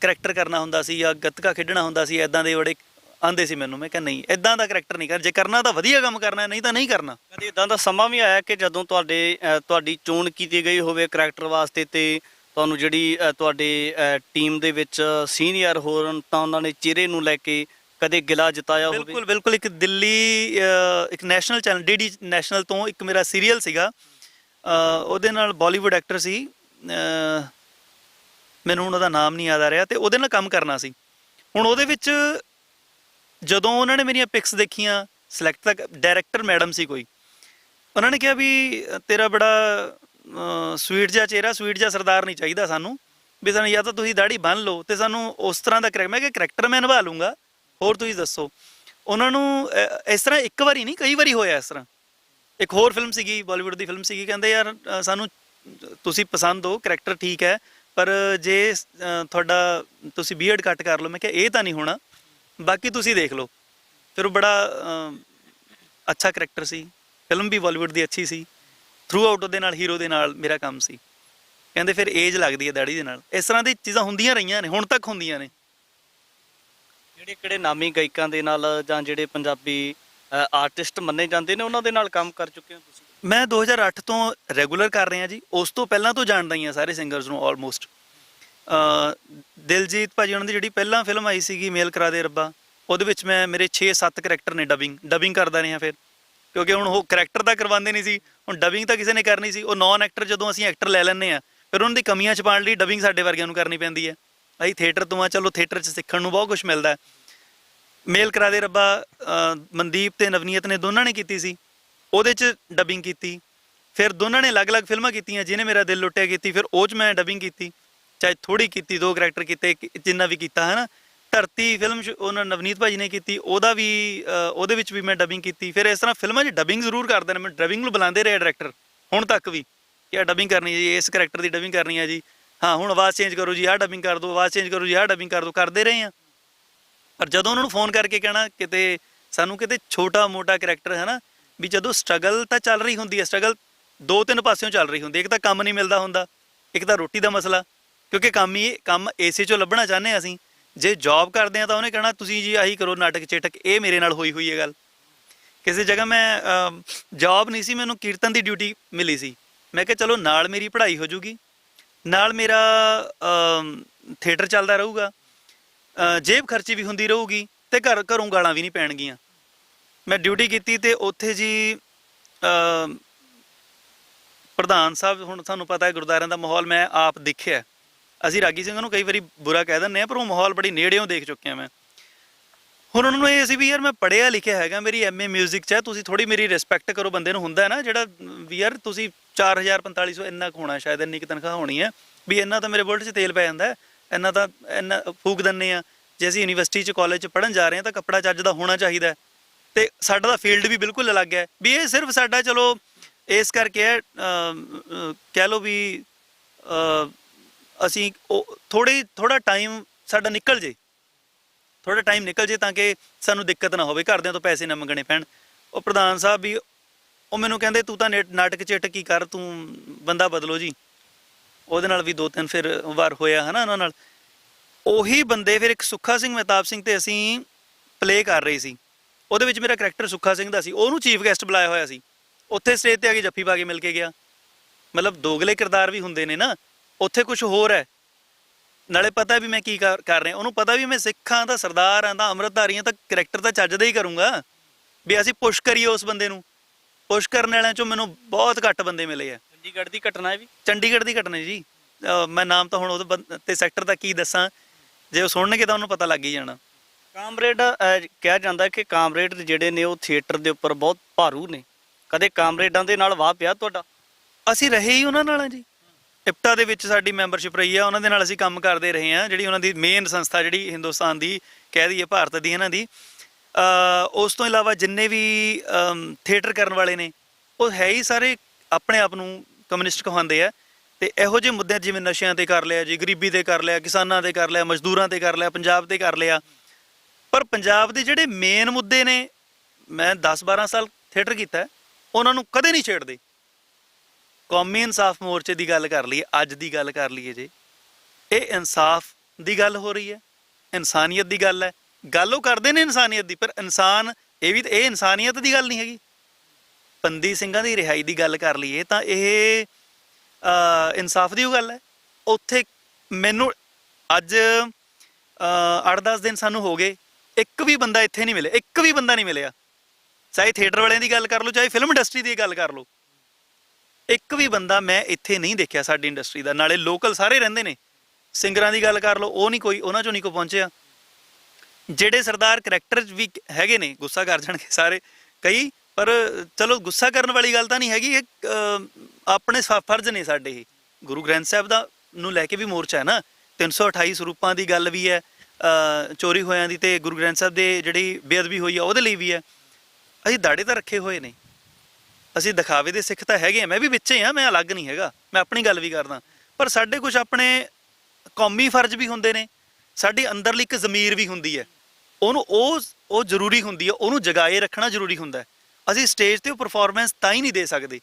Speaker 2: ਕਰੈਕਟਰ ਕਰਨਾ ਹੁੰਦਾ ਸੀ ਜਾਂ ਗੱਤਕਾ ਖੇਡਣਾ ਹੁੰਦਾ ਸੀ ਐਦਾਂ ਦੇ ਬੜੇ ਆਂਦੇ ਸੀ ਮੈਨੂੰ ਮੈਂ ਕਿਹਾ ਨਹੀਂ ਐਦਾਂ ਦਾ ਕਰੈਕਟਰ ਨਹੀਂ ਕਰ ਜੇ ਕਰਨਾ ਤਾਂ ਵਧੀਆ ਕੰਮ ਕਰਨਾ ਨਹੀਂ ਤਾਂ ਨਹੀਂ ਕਰਨਾ।
Speaker 1: ਕਦੇ ਇਦਾਂ ਦਾ ਸਮਾਂ ਵੀ ਆਇਆ ਕਿ ਜਦੋਂ ਤੁਹਾਡੇ ਤੁਹਾਡੀ ਚੋਣ ਕੀਤੀ ਗਈ ਹੋਵੇ ਕਰੈਕਟਰ ਵਾਸਤੇ ਤੇ ਤੁਹਾਨੂੰ ਜਿਹੜੀ ਤੁਹਾਡੇ ਟੀਮ ਦੇ ਵਿੱਚ ਸੀਨੀਅਰ ਹੋਰਨ ਤਾਂ ਉਹਨਾਂ ਨੇ ਚਿਹਰੇ ਨੂੰ ਲੈ ਕੇ ਕਦੇ ਗਿਲਾ ਜਤਾਇਆ ਹੋਵੇ?
Speaker 2: ਬਿਲਕੁਲ ਬਿਲਕੁਲ ਇੱਕ ਦਿੱਲੀ ਇੱਕ ਨੈਸ਼ਨਲ ਚੈਨਲ ਡੀਡੀ ਨੈਸ਼ਨਲ ਤੋਂ ਇੱਕ ਮੇਰਾ ਸੀਰੀਅਲ ਸੀਗਾ। ਉਹਦੇ ਨਾਲ ਬਾਲੀਵੁੱਡ ਐਕਟਰ ਸੀ। ਮੈਨੂੰ ਹੁਣ ਉਹਦਾ ਨਾਮ ਨਹੀਂ ਯਾਦ ਆ ਰਿਹਾ ਤੇ ਉਹਦੇ ਨਾਲ ਕੰਮ ਕਰਨਾ ਸੀ। ਹੁਣ ਉਹਦੇ ਵਿੱਚ ਜਦੋਂ ਉਹਨਾਂ ਨੇ ਮੇਰੀਆਂ ਪਿਕਸ ਦੇਖੀਆਂ ਸਿਲੈਕਟ ਤੱਕ ਡਾਇਰੈਕਟਰ ਮੈਡਮ ਸੀ ਕੋਈ, ਉਹਨਾਂ ਨੇ ਕਿਹਾ ਵੀ ਤੇਰਾ ਬੜਾ ਸਵੀਟ ਜਿਹਾ ਚਿਹਰਾ ਸਵੀਟ ਜਿਹਾ ਸਰਦਾਰ ਨਹੀਂ ਚਾਹੀਦਾ ਸਾਨੂੰ, ਵੀ ਸਾਨੂੰ ਜਾਂ ਤਾਂ ਤੁਸੀਂ ਦਾੜੀ ਬੰਨ ਲਓ ਤੇ ਸਾਨੂੰ ਉਸ ਤਰ੍ਹਾਂ ਦਾ ਕਰੈਕਟਰ ਮੈਂ ਕਿ ਕਰੈਕਟਰ ਮੈਂ ਨਿਭਾ ਲੂੰਗਾ, ਹੋਰ ਤੁਸੀਂ ਦੱਸੋ। ਉਹਨਾਂ ਨੂੰ ਇਸ ਤਰ੍ਹਾਂ ਇੱਕ ਵਾਰੀ ਨਹੀਂ, ਕਈ ਵਾਰੀ ਹੋਇਆ ਇਸ ਤਰ੍ਹਾਂ। ਇੱਕ ਹੋਰ ਫਿਲਮ ਸੀਗੀ ਬਾਲੀਵੁੱਡ ਦੀ ਫਿਲਮ ਸੀਗੀ, ਕਹਿੰਦੇ ਯਾਰ ਸਾਨੂੰ, ਤੁਸੀਂ ਪਸੰਦ ਹੋ ਕਰੈਕਟਰ ਠੀਕ ਹੈ, ਪਰ ਜੇ ਤੁਹਾਡਾ, ਤੁਸੀਂ ਬੀਅਰਡ ਕੱਟ ਕਰ ਲਓ, ਮੈਂ ਕਿਹਾ ਇਹ ਤਾਂ ਨਹੀਂ ਹੋਣਾ। ਬਾਕੀ ਤੁਸੀਂ ਦੇਖ ਲਓ। ਫਿਰ ਉਹ ਬੜਾ ਅੱਛਾ ਕਰੈਕਟਰ ਸੀ। ਫਿਲਮ ਵੀ ਬਾਲੀਵੁੱਡ ਦੀ ਅੱਛੀ ਸੀ। ਥਰੂ ਆਊਟ ਉਹਦੇ ਨਾਲ ਹੀਰੋ ਦੇ ਨਾਲ ਮੇਰਾ ਕੰਮ ਸੀ। ਕਹਿੰਦੇ ਫਿਰ ਏਜ ਲੱਗਦੀ ਹੈ ਦਾੜੀ ਦੇ ਨਾਲ। ਇਸ ਤਰ੍ਹਾਂ ਦੀ ਚੀਜ਼ਾਂ ਹੁੰਦੀਆਂ ਰਹੀਆਂ ਨੇ ਹੁਣ ਤੱਕ ਹੁੰਦੀਆਂ ਨੇ।
Speaker 1: ਜਿਹੜੇ ਕਿਹੜੇ ਨਾਮੀ ਗਾਇਕਾਂ ਦੇ ਨਾਲ ਜਾਂ ਜਿਹੜੇ ਪੰਜਾਬੀ ਆਰਟਿਸਟ ਮੰਨੇ ਜਾਂਦੇ ਨੇ ਉਹਨਾਂ ਦੇ ਨਾਲ ਕੰਮ ਕਰ ਚੁੱਕੇ ਹੋ ਤੁਸੀਂ?
Speaker 2: ਮੈਂ 2008 ਤੋਂ ਰੈਗੂਲਰ ਕਰ ਰਿਹਾ ਜੀ। ਉਸ ਤੋਂ ਪਹਿਲਾਂ ਤੋਂ ਜਾਣਦਾ ਹੀ ਆ ਸਾਰੇ ਸਿੰਗਰਸ ਨੂੰ ਆਲਮੋਸਟ ਦਿਲਜੀਤ ਭਾਜੀ ਉਹਨਾਂ ਦੀ ਜਿਹੜੀ ਪਹਿਲਾਂ ਫਿਲਮ ਆਈ ਸੀਗੀ ਮੇਲ ਕਰਾ ਦੇ ਰੱਬਾ, ਉਹਦੇ ਵਿੱਚ ਮੈਂ ਮੇਰੇ 6-7 ਕਰੈਕਟਰ ਨੇ ਡਬਿੰਗ ਡਬਿੰਗ ਕਰਦਾ ਰਿਹਾ ਫਿਰ। ਕਿਉਂਕਿ ਹੁਣ ਉਹ ਕਰੈਕਟਰ ਤਾਂ ਕਰਵਾਉਂਦੇ ਨਹੀਂ ਸੀ, ਹੁਣ ਡਬਿੰਗ ਤਾਂ ਕਿਸੇ ਨੇ ਕਰਨੀ ਸੀ। ਉਹ ਨੌਨ ਐਕਟਰ ਜਦੋਂ ਅਸੀਂ ਐਕਟਰ ਲੈ ਲੈਂਦੇ ਆ ਫਿਰ ਉਹਨਾਂ ਦੀ ਕਮੀਆਂ 'ਚ ਛਪਾਉਣ ਲਈ ਡਬਿੰਗ ਸਾਡੇ ਵਰਗਿਆਂ ਨੂੰ ਕਰਨੀ ਪੈਂਦੀ ਹੈ। ਅਸੀਂ ਥੀਏਟਰ ਤੋਂ ਆ, ਚਲੋ ਥੀਏਟਰ 'ਚ ਸਿੱਖਣ ਨੂੰ ਬਹੁਤ ਕੁਝ ਮਿਲਦਾ ਮੇਲ ਕਰਾ ਦੇ ਰੱਬਾ ਮਨਦੀਪ ਤੇ ਨਵਨੀਤ ਨੇ ਦੋਨਾਂ ਨੇ ਕੀਤੀ ਸੀ। ਉਹਦੇ 'ਚ ਡਬਿੰਗ ਕੀਤੀ। ਫਿਰ ਦੋਨਾਂ ਨੇ ਅਲੱਗ-ਅਲੱਗ ਫਿਲਮਾਂ ਕੀਤੀਆਂ, ਜਿਹਨੇ ਮੇਰਾ ਦਿਲ ਲੁੱਟਿਆ ਕੀਤੀ, ਫਿਰ ਉਹ 'ਚ ਮੈਂ ਡਬਿੰਗ ਕੀਤੀ। ਚਾਹੇ ਥੋੜੀ ਕੀਤੀ, ਦੋ ਕਰੈਕਟਰ ਕੀਤੇ ਜਿੰਨਾ ਵੀ ਕੀਤਾ ਹੈ ਨਾ ਧਰਤੀ ਫਿਲਮ ਉਹਨਾਂ ਨਵਨੀਤ ਭਾਜੀ ਨੇ ਕੀਤੀ, ਉਹਦਾ ਵੀ ਉਹਦੇ ਵਿੱਚ ਵੀ ਮੈਂ ਡਬਿੰਗ ਕੀਤੀ। ਫਿਰ ਇਸ ਤਰ੍ਹਾਂ ਫਿਲਮਾਂ 'ਚ ਡਬਿੰਗ ਜ਼ਰੂਰ ਕਰਦੇ ਨੇ ਮੈਂ ਡਬਿੰਗ ਨੂੰ ਬੁਲਾਉਂਦੇ ਰਹੇ ਡਾਇਰੈਕਟਰ ਹੁਣ ਤੱਕ ਵੀ। ਕਿ ਆ ਡਬਿੰਗ ਕਰਨੀ ਹੈ ਜੀ, ਇਸ ਕਰੈਕਟਰ ਦੀ ਡਬਿੰਗ ਕਰਨੀ ਹੈ ਜੀ। ਹਾਂ, ਹੁਣ ਆਵਾਜ਼ ਚੇਂਜ ਕਰੋ ਜੀ, ਆਹ ਡਬਿੰਗ ਕਰ ਦਿਓ ਆਵਾਜ਼ ਚੇਂਜ ਕਰੋ ਜੀ, ਆਹ ਡਬਿੰਗ ਕਰ ਦਿਓ ਕਰਦੇ ਰਹੇ ਆ ਪਰ ਜਦੋਂ ਉਹਨਾਂ ਨੂੰ ਫੋਨ ਕਰਕੇ ਕਹਿਣਾ, ਕਿਤੇ ਸਾਨੂੰ ਕਿਤੇ ਛੋਟਾ ਮੋਟਾ ਕਰੈਕਟਰ ਹੈ ਨਾ ਵੀ ਜਦੋਂ ਸਟਰਗਲ ਤਾਂ ਚੱਲ ਰਹੀ ਹੁੰਦੀ ਹੈ ਸਟਰਗਲ ਦੋ ਤਿੰਨ ਪਾਸਿਓਂ ਚੱਲ ਰਹੀ ਹੁੰਦੀ ਇੱਕ ਤਾਂ ਕੰਮ ਨਹੀਂ ਮਿਲਦਾ ਹੁੰਦਾ, ਇੱਕ ਤਾਂ ਰੋਟੀ ਦਾ ਮਸਲਾ। ਕਿਉਂਕਿ ਕੰਮ ਹੀ ਕੰਮ ਏਸੇ ਚੋਂ ਲੱਭਣਾ ਚਾਹੁੰਦੇ ਹਾਂ ਅਸੀਂ। ਜੇ ਜੌਬ ਕਰਦੇ ਆ ਤਾਂ ਉਹਨੇ ਕਹਿਣਾ, ਤੁਸੀਂ ਜੀ ਆਹੀ ਕਰੋ ਨਾਟਕ, ਚੇਟਕ, ਇਹ ਮੇਰੇ ਨਾਲ ਹੋਈ ਹੋਈ ਹੈ ਗੱਲ। ਕਿਸੇ ਜਗ੍ਹਾ ਮੈਂ ਜੌਬ ਨਹੀਂ ਸੀ, ਮੈਨੂੰ ਕੀਰਤਨ ਦੀ ਡਿਊਟੀ ਮਿਲੀ ਸੀ। ਮੈਂ ਕਿਹਾ, ਚਲੋ, ਨਾਲ ਮੇਰੀ ਪੜ੍ਹਾਈ ਹੋ ਜੂਗੀ। ਨਾਲ ਮੇਰਾ ਥੀਏਟਰ ਚੱਲਦਾ ਰਹੂਗਾ। ਜੇਬ ਖਰਚੀ ਵੀ ਹੁੰਦੀ ਰਹੂਗੀ ਤੇ ਘਰ, ਘਰੋਂ ਗਾਲਾਂ ਵੀ ਨਹੀਂ ਪੈਣਗੀਆਂ। ਮੈਂ ਡਿਊਟੀ ਕੀਤੀ ਤੇ ਉੱਥੇ ਜੀ ਪ੍ਰਧਾਨ ਸਾਹਿਬ, ਹੁਣ ਤੁਹਾਨੂੰ ਪਤਾ ਹੈ ਗੁਰਦਾਰਿਆਂ ਦਾ ਮਾਹੌਲ, ਮੈਂ ਆਪ ਦੇਖਿਆ। ਅਸੀਂ ਰਾਗੀ ਸਿੰਘਾਂ ਨੂੰ ਕਈ ਵਾਰੀ ਬੁਰਾ ਕਹਿ ਦਿੰਦੇ ਆ ਪਰ ਉਹ ਮਾਹੌਲ ਬੜੀ ਨੇੜਿਓਂ ਦੇਖ ਚੁੱਕੇ ਆ ਮੈਂ ਹੁਣ ਉਹਨਾਂ ਨੂੰ ਇਹ ਸੀ ਵੀ ਯਾਰ ਮੈਂ ਪੜ੍ਹਿਆ ਲਿਖਿਆ ਹੈਗਾ ਮੇਰੀ ਐਮਏ 뮤직 ਚ ਹੈ ਤੁਸੀਂ ਥੋੜੀ ਮੇਰੀ ਰਿਸਪੈਕਟ ਕਰੋ ਬੰਦੇ ਨੂੰ ਹੁੰਦਾ ਹੈ ਨਾ ਜਿਹੜਾ ਵੀ ਯਾਰ ਤੁਸੀਂ 4000 4500 ਇੰਨਾ ਕੁ ਹੋਣਾ ਸ਼ਾਇਦ ਇੰਨੀ ਕੁ ਤਨਖਾਹ ਹੋਣੀ ਹੈ ਵੀ ਇੰਨਾ ਤਾਂ ਮੇਰੇ ਬੁਲਟ 'ਚ ਤੇਲ ਪੈ ਜਾਂਦਾ ਹੈ ਇੰਨਾ ਤਾਂ ਇੰਨਾ ਫੂਕ ਦਿੰਨੇ ਆ ਜੇ ਅਸੀਂ ਯੂਨੀਵਰਸਿਟੀ 'ਚ ਕਾਲਜ 'ਚ ਪੜਨ ਜਾ ਰਹੇ ਹਾਂ ਤਾਂ ਕੱਪੜਾ ਚੱਜ ਦਾ ਹੋਣਾ ਚਾਹੀਦਾ ਹੈ। ਤੇ ਸਾਡਾ ਤਾਂ ਫੀਲਡ ਵੀ ਬਿਲਕੁਲ ਅਲੱਗ ਹੈ ਵੀ ਇਹ ਸਿਰਫ ਸਾਡਾ ਚਲੋ ਇਸ ਕਰਕੇ ਹੈ, ਕਹਿ ਲਓ ਵੀ ਅ, ਅਸੀਂ ਥੋੜੀ ਥੋੜਾ ਟਾਈਮ ਸਾਡਾ ਨਿਕਲ ਜੇ। ਥੋੜਾ ਟਾਈਮ ਨਿਕਲ ਜੇ ਤਾਂ ਕਿ ਸਾਨੂੰ ਦਿੱਕਤ ਨਾ ਹੋਵੇ ਘਰਦਿਆਂ ਤੋਂ ਪੈਸੇ ਨਾ ਮੰਗਣੇ ਪੈਣ। ਉਹ ਪ੍ਰਧਾਨ ਸਾਹਿਬ ਵੀ ਉਹ ਮੈਨੂੰ ਕਹਿੰਦੇ ਤੂੰ ਤਾਂ ਨਾਟਕ ਚਿੱਟ ਕੀ ਕਰ? ਤੂੰ ਬੰਦਾ ਬਦਲੋ ਜੀ। ਉਹਦੇ ਨਾਲ ਵੀ ਦੋ ਤਿੰਨ ਫਿਰ ਵਾਰ ਹੋਇਆ ਹਨਾ ਉਹਨਾਂ ਨਾਲ। ਉਹੀ ਬੰਦੇ ਫਿਰ ਇੱਕ ਸੁੱਖਾ ਸਿੰਘ ਮਹਿਤਾਬ ਸਿੰਘ ਤੇ ਅਸੀਂ ਪਲੇ ਕਰ ਰਹੇ ਸੀ। ਉਹਦੇ ਵਿੱਚ ਮੇਰਾ ਕਰੈਕਟਰ ਸੁੱਖਾ ਸਿੰਘ ਦਾ ਸੀ। ਉਹਨੂੰ ਚੀਫ ਗੈਸਟ ਬੁਲਾਇਆ ਹੋਇਆ ਸੀ। ਉੱਥੇ ਸਟੇਜ ਤੇ ਆ ਕੇ ਜੱਫੀ ਪਾ ਕੇ ਮਿਲ ਕੇ ਗਿਆ। ਮਤਲਬ ਦੋਗਲੇ ਕਿਰਦਾਰ ਵੀ ਹੁੰਦੇ ਨੇ ਨਾ। ਉੱਥੇ ਕੁਝ ਹੋਰ ਹੈ। ਨਾਲੇ ਪਤਾ ਵੀ ਮੈਂ ਕੀ ਕਰ ਰਿਹਾ। ਉਹਨੂੰ ਪਤਾ ਵੀ ਮੈਂ ਸਿੱਖਾਂ ਦਾ ਸਰਦਾਰ ਆਂ ਦਾ ਅੰਮ੍ਰਿਤਧਾਰੀ ਆਂ ਤਾਂ ਕਰੈਕਟਰ ਤਾਂ ਚੱਜ ਦਾ ਹੀ ਕਰੂੰਗਾ। ਵੀ ਅਸੀਂ ਪੁਸ਼ ਕਰੀਏ ਉਸ ਬੰਦੇ ਨੂੰ। ਪੁਸ਼ ਕਰਨ ਵਾਲਿਆਂ ਚੋਂ ਮੈਨੂੰ ਬਹੁਤ ਘੱਟ ਬੰਦੇ ਮਿਲੇ ਆ।
Speaker 1: ਚੰਡੀਗੜ੍ਹ ਦੀ ਘਟਨਾ ਹੈ ਵੀ?
Speaker 2: ਚੰਡੀਗੜ੍ਹ ਦੀ ਘਟਨਾ ਜੀ। ਮੈਂ ਨਾਮ ਤਾਂ ਹੁਣ ਉਹਦੇ ਬੰ- ਤੇ ਸੈਕਟਰ ਦਾ ਕੀ ਦੱਸਾਂ। ਜੇ ਉਹ ਸੁਣਨਗੇ ਤਾਂ ਉਹਨੂੰ ਪਤਾ ਲੱਗ ਹੀ ਜਾਣਾ।
Speaker 1: ਕਾਮਰੇਡ ਕਿਹਾ ਜਾਂਦਾ ਕਿ ਕਾਮਰੇਡ ਜਿਹੜੇ ਨੇ ਉਹ ਥੀਏਟਰ ਦੇ ਉੱਪਰ ਬਹੁਤ ਭਾਰੂ ਨੇ। ਕਦੇ ਕਾਮਰੇਡਾਂ ਦੇ ਨਾਲ ਵਾਹ ਪਿਆ ਤੁਹਾਡਾ?
Speaker 2: ਅਸੀਂ ਰਹੇ ਹੀ ਉਹਨਾਂ ਨਾਲ ਜੀ। ਇਪਟਾ ਦੇ ਵਿੱਚ ਸਾਡੀ ਮੈਂਬਰਸ਼ਿਪ ਰਹੀ ਆ, ਉਹਨਾਂ ਦੇ ਨਾਲ ਅਸੀਂ ਕੰਮ ਕਰਦੇ ਰਹੇ ਆ, ਜਿਹੜੀ ਉਹਨਾਂ ਦੀ ਮੇਨ ਸੰਸਥਾ ਜਿਹੜੀ ਹਿੰਦੁਸਤਾਨ ਦੀ ਕਹਿ ਦਈਏ ਭਾਰਤ ਦੀ ਇਹਨਾਂ ਦੀ। ਉਸ ਤੋਂ ਇਲਾਵਾ ਜਿੰਨੇ ਵੀ ਥੀਏਟਰ ਕਰਨ ਵਾਲੇ ਨੇ, ਉਹ ਹੈ ਹੀ ਸਾਰੇ ਆਪਣੇ ਆਪ ਨੂੰ ਕਮਿਊਨਿਸਟ ਕਹਾਉਂਦੇ ਆ। ਤੇ ਇਹੋ ਜਿਹੇ ਮੁੱਦੇ ਜਿਵੇਂ ਨਸ਼ਿਆਂ ਤੇ ਕਰ ਲਿਆ ਜੀ, ਗਰੀਬੀ ਤੇ ਕਰ ਲਿਆ, ਕਿਸਾਨਾਂ ਤੇ ਕਰ ਲਿਆ, ਮਜ਼ਦੂਰਾਂ ਤੇ ਕਰ ਲਿਆ, ਪੰਜਾਬ ਤੇ ਕਰ ਲਿਆ। ਪਰ ਪੰਜਾਬ ਦੇ ਜਿਹੜੇ ਮੇਨ ਮੁੱਦੇ ਨੇ, ਮੈਂ 10-12 ਸਾਲ ਥੀਏਟਰ ਕੀਤਾ, ਉਹਨਾਂ ਨੂੰ ਕਦੇ ਨਹੀਂ ਛੇੜਦੇ। ਕੌਮੀ ਇਨਸਾਫ ਮੋਰਚੇ ਦੀ ਗੱਲ ਕਰ ਲਈਏ, ਅੱਜ ਦੀ ਗੱਲ ਕਰ ਲਈਏ ਜੇ, ਇਹ ਇਨਸਾਫ ਦੀ ਗੱਲ ਹੋ ਰਹੀ ਹੈ, ਇਨਸਾਨੀਅਤ ਦੀ ਗੱਲ ਹੈ। ਗੱਲ ਉਹ ਕਰਦੇ ਨੇ ਇਨਸਾਨੀਅਤ ਦੀ, ਪਰ ਇਨਸਾਨ, ਇਹ ਵੀ ਤਾਂ- ਇਹ ਇਨਸਾਨੀਅਤ ਦੀ ਗੱਲ ਨਹੀਂ ਹੈਗੀ। ਬੰਦੀ ਸਿੰਘਾਂ ਦੀ ਰਿਹਾਈ ਦੀ ਗੱਲ ਕਰ ਲਈਏ, ਤਾਂ ਇਹ ਇਨਸਾਫ ਦੀ ਉਹ ਗੱਲ ਹੈ। ਉੱਥੇ ਮੈਨੂੰ ਅੱਜ 8-10 ਦਿਨ ਸਾਨੂੰ ਹੋ ਗਏ, ਇੱਕ ਵੀ ਬੰਦਾ ਇੱਥੇ ਨਹੀਂ ਮਿਲਿਆ, ਇੱਕ ਵੀ ਬੰਦਾ ਨਹੀਂ ਮਿਲਿਆ। ਚਾਹੇ ਥੀਏਟਰ ਵਾਲਿਆਂ ਦੀ ਗੱਲ ਕਰ ਲਓ, ਚਾਹੇ ਫਿਲਮ ਇੰਡਸਟਰੀ ਦੀ ਗੱਲ ਕਰ ਲਓ। ਇੱਕ ਵੀ ਬੰਦਾ ਮੈਂ ਇੱਥੇ ਨਹੀਂ ਦੇਖਿਆ ਸਾਡੀ ਇੰਡਸਟਰੀ ਦਾ। ਨਾਲੇ ਲੋਕਲ ਸਾਰੇ ਰਹਿੰਦੇ ਨੇ। ਸਿੰਗਰਾਂ ਦੀ ਗੱਲ ਕਰ ਲਓ, ਉਹ ਨਹੀਂ ਕੋਈ, ਉਹਨਾਂ ਚੋਂ ਨਹੀਂ ਕੋਈ ਪਹੁੰਚਿਆ। ਜਿਹੜੇ ਸਰਦਾਰ ਕਰੈਕਟਰ ਵੀ ਹੈਗੇ ਨੇ, ਗੁੱਸਾ ਕਰ ਜਾਣਗੇ ਸਾਰੇ। ਕਈ, ਪਰ ਚਲੋ ਗੁੱਸਾ ਕਰਨ ਵਾਲੀ ਗੱਲ ਤਾਂ ਨਹੀਂ ਹੈਗੀ, ਇਹ ਆਪਣੇ ਫਰਜ਼ ਨੇ ਸਾਡੇ ਹੀ ਗੁਰੂ ਗ੍ਰੰਥ ਸਾਹਿਬ ਦਾ ਨੂੰ ਲੈ ਕੇ ਵੀ ਮੋਰਚਾ ਹੈ ਨਾ। 328 ਸਰੂਪਾਂ ਦੀ ਗੱਲ ਵੀ ਹੈ ਚੋਰੀ ਹੋਇਆਂ ਦੀ ਤੇ ਗੁਰੂ ਗ੍ਰੰਥ ਸਾਹਿਬ ਦੇ ਜਿਹੜੀ ਬੇਅਦਬੀ ਹੋਈ ਆ, ਉਹਦੇ ਲਈ ਵੀ ਹੈ। ਅਸੀਂ ਦਾੜੇ ਤਾਂ ਰੱਖੇ ਹੋਏ ਨੇ। ਅਸੀਂ ਦਿਖਾਵੇ ਦੇ ਸਿੱਖ ਤਾਂ ਹੈਗੇ ਆ, ਮੈਂ ਵੀ ਵਿੱਚੇ ਆ, ਮੈਂ ਅਲੱਗ ਨਹੀਂ ਹੈਗਾ, ਮੈਂ ਆਪਣੀ ਗੱਲ ਵੀ ਕਰਦਾ। ਪਰ ਸਾਡੇ ਕੁਝ ਆਪਣੇ ਕੌਮੀ ਫਰਜ਼ ਵੀ ਹੁੰਦੇ ਨੇ, ਸਾਡੀ ਅੰਦਰਲੀ ਇੱਕ ਜ਼ਮੀਰ ਵੀ ਹੁੰਦੀ ਹੈ। ਉਹਨੂੰ ਉਹ ਉਹ ਜ਼ਰੂਰੀ ਹੁੰਦੀ ਹੈ, ਉਹਨੂੰ ਜਗਾਏ ਰੱਖਣਾ ਜ਼ਰੂਰੀ ਹੁੰਦਾ ਅਸੀਂ ਸਟੇਜ ਤੇ ਉਹ ਪਰਫਾਰਮੈਂਸ ਤਾਂ ਹੀ ਨਹੀਂ ਦੇ ਸਕਦੇ।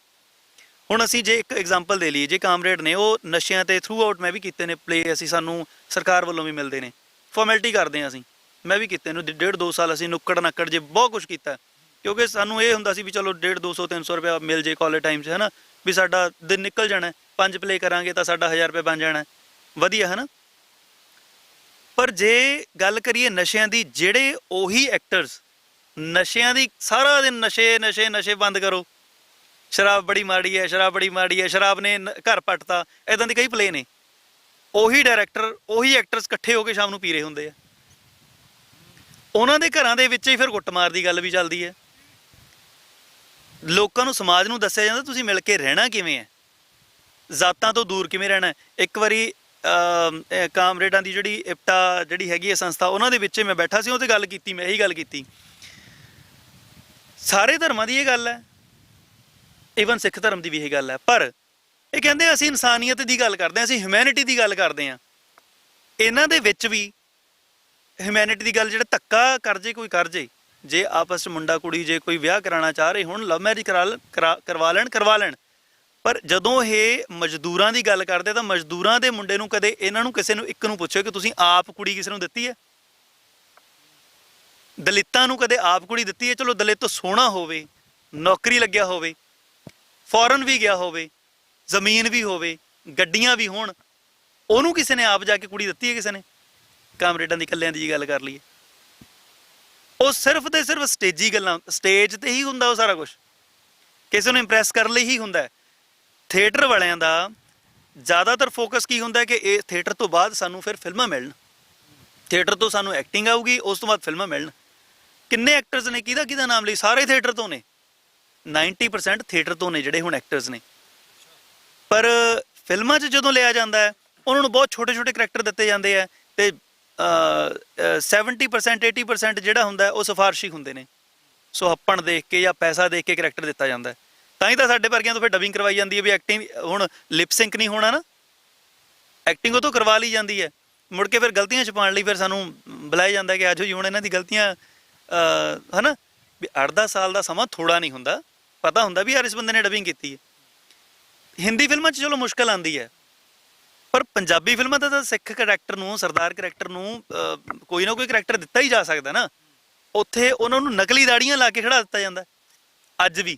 Speaker 2: ਹੁਣ ਅਸੀਂ ਜੇ ਇੱਕ ਐਗਜ਼ਾਮਪਲ ਦੇ ਲਈਏ, ਜੇ ਕਾਮਰੇਡ ਨੇ, ਉਹ ਨਸ਼ਿਆਂ ਤੇ ਥਰੂ ਆਊਟ ਮੈਂ ਵੀ ਕੀਤੇ ਨੇ ਪਲੇ ਅਸੀਂ ਸਾਨੂੰ ਸਰਕਾਰ ਵੱਲੋਂ ਵੀ ਮਿਲਦੇ ਨੇ। ਫਾਰਮੈਲਿਟੀ ਕਰਦੇ ਹਾਂ ਅਸੀਂ। ਮੈਂ ਵੀ ਕੀਤੇ ਨੂੰ ਡੇਢ ਦੋ ਸਾਲ ਅਸੀਂ ਨੁੱਕੜ ਨੱਕੜ ਜੇ ਬਹੁਤ ਕੁਝ ਕੀਤਾ। ਕਿਉਂਕਿ ਸਾਨੂੰ ਇਹ ਹੁੰਦਾ ਸੀ ਵੀ ਚਲੋ ਡੇਢ 200 300 ਰੁਪਏ ਮਿਲ ਜੇ ਕਾਲਜ ਟਾਈਮ 'ਚ, ਹੈਨਾ? ਵੀ ਸਾਡਾ ਦਿਨ ਨਿਕਲ ਜਾਣਾ ਪੰਜ ਪਲੇ ਕਰਾਂਗੇ ਤਾਂ ਸਾਡਾ 1000 ਰੁਪਏ ਬਣ ਜਾਣਾ ਵਧੀਆ ਹੈ ਨਾ ਪਰ ਜੇ ਗੱਲ ਕਰੀਏ ਨਸ਼ਿਆਂ ਦੀ, ਜਿਹੜੇ ਉਹੀ ਐਕਟਰਸ ਨਸ਼ਿਆਂ ਦੀ ਸਾਰਾ ਦਿਨ ਨਸ਼ੇ ਨਸ਼ੇ ਨਸ਼ੇ ਬੰਦ ਕਰੋ। ਸ਼ਰਾਬ ਬੜੀ ਮਾੜੀ ਹੈ, ਸ਼ਰਾਬ ਬੜੀ ਮਾੜੀ ਹੈ, ਸ਼ਰਾਬ ਨੇ ਘਰ ਪੱਟਤਾ ਐਦਾਂ ਦੇ ਕਈ ਪਲੇ ਨੇ। ਉਹੀ ਡਾਇਰੈਕਟਰ ਉਹੀ ਐਕਟਰਸ ਇਕੱਠੇ ਹੋ ਕੇ ਸ਼ਾਮ ਨੂੰ ਪੀ ਰਹੇ ਹੁੰਦੇ ਆ। ਉਹਨਾਂ ਦੇ ਘਰਾਂ ਦੇ ਵਿੱਚ ਹੀ ਫਿਰ ਕੁੱਟਮਾਰ ਦੀ ਗੱਲ ਵੀ ਚੱਲਦੀ ਹੈ। ਲੋਕਾਂ ਨੂੰ ਸਮਾਜ ਨੂੰ ਦੱਸਿਆ ਜਾਂਦਾ ਤੁਸੀਂ ਮਿਲ ਕੇ ਰਹਿਣਾ ਕਿਵੇਂ ਹੈ? ਜ਼ਾਤਾਂ ਤੋਂ ਦੂਰ ਕਿਵੇਂ ਰਹਿਣਾ ਇੱਕ ਵਾਰੀ ਕਾਮਰੇਡਾਂ ਦੀ ਜਿਹੜੀ ਇਪਟਾ ਜਿਹੜੀ ਹੈਗੀ ਹੈ ਸੰਸਥਾ, ਉਹਨਾਂ ਦੇ ਵਿੱਚ ਮੈਂ ਬੈਠਾ ਸੀ, ਉਹ ਤੇ ਗੱਲ ਕੀਤੀ, ਮੈਂ ਇਹੀ ਗੱਲ ਕੀਤੀ। ਸਾਰੇ ਧਰਮਾਂ ਦੀ ਇਹ ਗੱਲ ਹੈ। ਇਵਨ ਸਿੱਖ ਧਰਮ ਦੀ ਵੀ ਇਹ ਗੱਲ ਹੈ। ਪਰ ਇਹ ਕਹਿੰਦੇ ਅਸੀਂ ਇਨਸਾਨੀਅਤ ਦੀ ਗੱਲ ਕਰਦੇ ਹਾਂ, ਅਸੀਂ ਹਿਊਮੈਨਿਟੀ ਦੀ ਗੱਲ ਕਰਦੇ ਹਾਂ। ਇਹਨਾਂ ਦੇ ਵਿੱਚ ਵੀ ਹਿਊਮੈਨਿਟੀ ਦੀ ਗੱਲ, ਜਿਹੜਾ ਧੱਕਾ ਕਰ ਜੇ, ਕੋਈ ਕਰ ਜੇ। ਜੇ ਆਪਸ 'ਚ ਮੁੰਡਾ ਕੁੜੀ ਜੇ ਕੋਈ ਵਿਆਹ ਕਰਾਉਣਾ ਚਾਹ ਰਹੇ, ਹੁਣ ਲਵ ਮੈਰਿਜ ਕਰਾ ਲੈਣ- ਕਰਵਾ ਲੈਣ ਕਰਵਾ ਲੈਣ। ਪਰ ਜਦੋਂ ਇਹ ਮਜ਼ਦੂਰਾਂ ਦੀ ਗੱਲ ਕਰਦੇ ਤਾਂ ਮਜ਼ਦੂਰਾਂ ਦੇ ਮੁੰਡੇ ਨੂੰ ਕਦੇ ਇਹਨਾਂ ਨੂੰ ਕਿਸੇ ਨੂੰ, ਇੱਕ ਨੂੰ ਪੁੱਛਿਓ ਕਿ ਤੁਸੀਂ ਆਪ ਕੁੜੀ ਕਿਸੇ ਨੂੰ ਦਿੱਤੀ ਹੈ? ਦਲਿਤਾਂ ਨੂੰ ਕਦੇ ਆਪ ਕੁੜੀ ਦਿੱਤੀ ਹੈ? ਚਲੋ ਦਲਿਤ ਸੋਹਣਾ ਹੋਵੇ, ਨੌਕਰੀ ਲੱਗਿਆ ਹੋਵੇ ਫੋਰਨ ਵੀ ਗਿਆ ਹੋਵੇ, ਜ਼ਮੀਨ ਵੀ ਹੋਵੇ, ਗੱਡੀਆਂ ਵੀ ਹੋਣ, ਉਹਨੂੰ ਕਿਸੇ ਨੇ ਆਪ ਜਾ ਕੇ ਕੁੜੀ ਦਿੱਤੀ ਹੈ ਕਿਸੇ ਨੇ? ਕਾਮਰੇਡਾਂ ਦੀ ਇਕੱਲਿਆਂ ਦੀ ਗੱਲ ਕਰ ਲਈਏ। ਉਹ ਸਿਰਫ ਤੇ ਸਿਰਫ ਸਟੇਜੀ ਗੱਲਾਂ, ਸਟੇਜ ਤੇ ਹੀ ਹੁੰਦਾ ਉਹ ਸਾਰਾ ਕੁਝ ਕਿਸੇ ਨੂੰ ਇੰਪ੍ਰੈਸ ਕਰਨ ਲਈ ਹੀ ਹੁੰਦਾ ਥੀਏਟਰ ਵਾਲਿਆਂ ਦਾ ਜ਼ਿਆਦਾਤਰ ਫੋਕਸ ਕੀ ਹੁੰਦਾ ਕਿ ਇਹ ਥੀਏਟਰ ਤੋਂ ਬਾਅਦ ਸਾਨੂੰ ਫਿਰ ਫਿਲਮਾਂ ਮਿਲਣ। ਥੀਏਟਰ ਤੋਂ ਸਾਨੂੰ ਐਕਟਿੰਗ ਆਊਗੀ, ਉਸ ਤੋਂ ਬਾਅਦ ਫਿਲਮਾਂ ਮਿਲਣ। ਕਿੰਨੇ ਐਕਟਰਸ ਨੇ, ਕਿਹਦਾ ਕਿਹਦਾ ਨਾਮ ਲਈ? ਸਾਰੇ ਥੀਏਟਰ ਤੋਂ ਨੇ। 90% ਥੀਏਟਰ ਤੋਂ ਨੇ ਜਿਹੜੇ ਹੁਣ ਐਕਟਰਸ ਨੇ। ਪਰ ਫਿਲਮਾਂ 'ਚ ਜਦੋਂ ਲਿਆ ਜਾਂਦਾ ਹੈ, ਉਹਨਾਂ ਨੂੰ ਬਹੁਤ ਛੋਟੇ ਛੋਟੇ ਕਰੈਕਟਰ ਦਿੱਤੇ ਜਾਂਦੇ ਆ ਤੇ 70% 80% ਜਿਹੜਾ ਹੁੰਦਾ ਉਹ ਸਿਫਾਰਸ਼ੀ ਹੁੰਦੇ ਨੇ। ਸੋ ਹੱਪਣ ਦੇਖ ਕੇ ਜਾਂ ਪੈਸਾ ਦੇਖ ਕੇ ਕਰੈਕਟਰ ਦਿੱਤਾ ਜਾਂਦਾ ਤਾਂ ਹੀ ਤਾਂ ਸਾਡੇ ਵਰਗਿਆਂ ਤੋਂ ਫਿਰ ਡਬਿੰਗ ਕਰਵਾਈ ਜਾਂਦੀ ਹੈ ਵੀ ਐਕਟਿੰਗ ਹੁਣ ਲਿਪ ਸਿੰਕ ਨਹੀਂ ਹੋਣਾ ਨਾ। ਐਕਟਿੰਗ ਉਹ ਤੋਂ ਕਰਵਾ ਲਈ ਜਾਂਦੀ ਹੈ। ਮੁੜ ਕੇ ਫਿਰ ਗਲਤੀਆਂ ਛੁਪਾਉਣ ਲਈ ਫਿਰ ਸਾਨੂੰ ਬੁਲਾਇਆ ਜਾਂਦਾ ਕਿ ਆਜੋ ਜੀ ਹੁਣ ਇਹਨਾਂ ਦੀ ਗਲਤੀਆਂ ਅਹ, ਹਨਾ? ਵੀ 8-10 ਸਾਲ ਦਾ ਸਮਾਂ ਥੋੜਾ ਨਹੀਂ ਹੁੰਦਾ। ਪਤਾ ਹੁੰਦਾ ਵੀ ਯਾਰ ਇਸ ਬੰਦੇ ਨੇ ਡਬਿੰਗ ਕੀਤੀ ਹੈ। ਹਿੰਦੀ ਫਿਲਮਾਂ 'ਚ ਚਲੋ ਮੁਸ਼ਕਲ ਆਂਦੀ ਹੈ। ਪਰ ਪੰਜਾਬੀ ਫਿਲਮਾਂ ਦਾ ਤਾਂ ਸਿੱਖ ਕਰੈਕਟਰ ਨੂੰ, ਸਰਦਾਰ ਕਰੈਕਟਰ ਨੂੰ ਕੋਈ ਨਾ ਕੋਈ ਕਰੈਕਟਰ ਦਿੱਤਾ ਹੀ ਜਾ ਸਕਦਾ ਨਾ। ਉੱਥੇ ਉਹਨਾਂ ਨੂੰ ਨਕਲੀ ਦਾੜੀਆਂ ਲਾ ਕੇ ਖੜਾ ਦਿੱਤਾ ਜਾਂਦਾ। ਅੱਜ ਵੀ।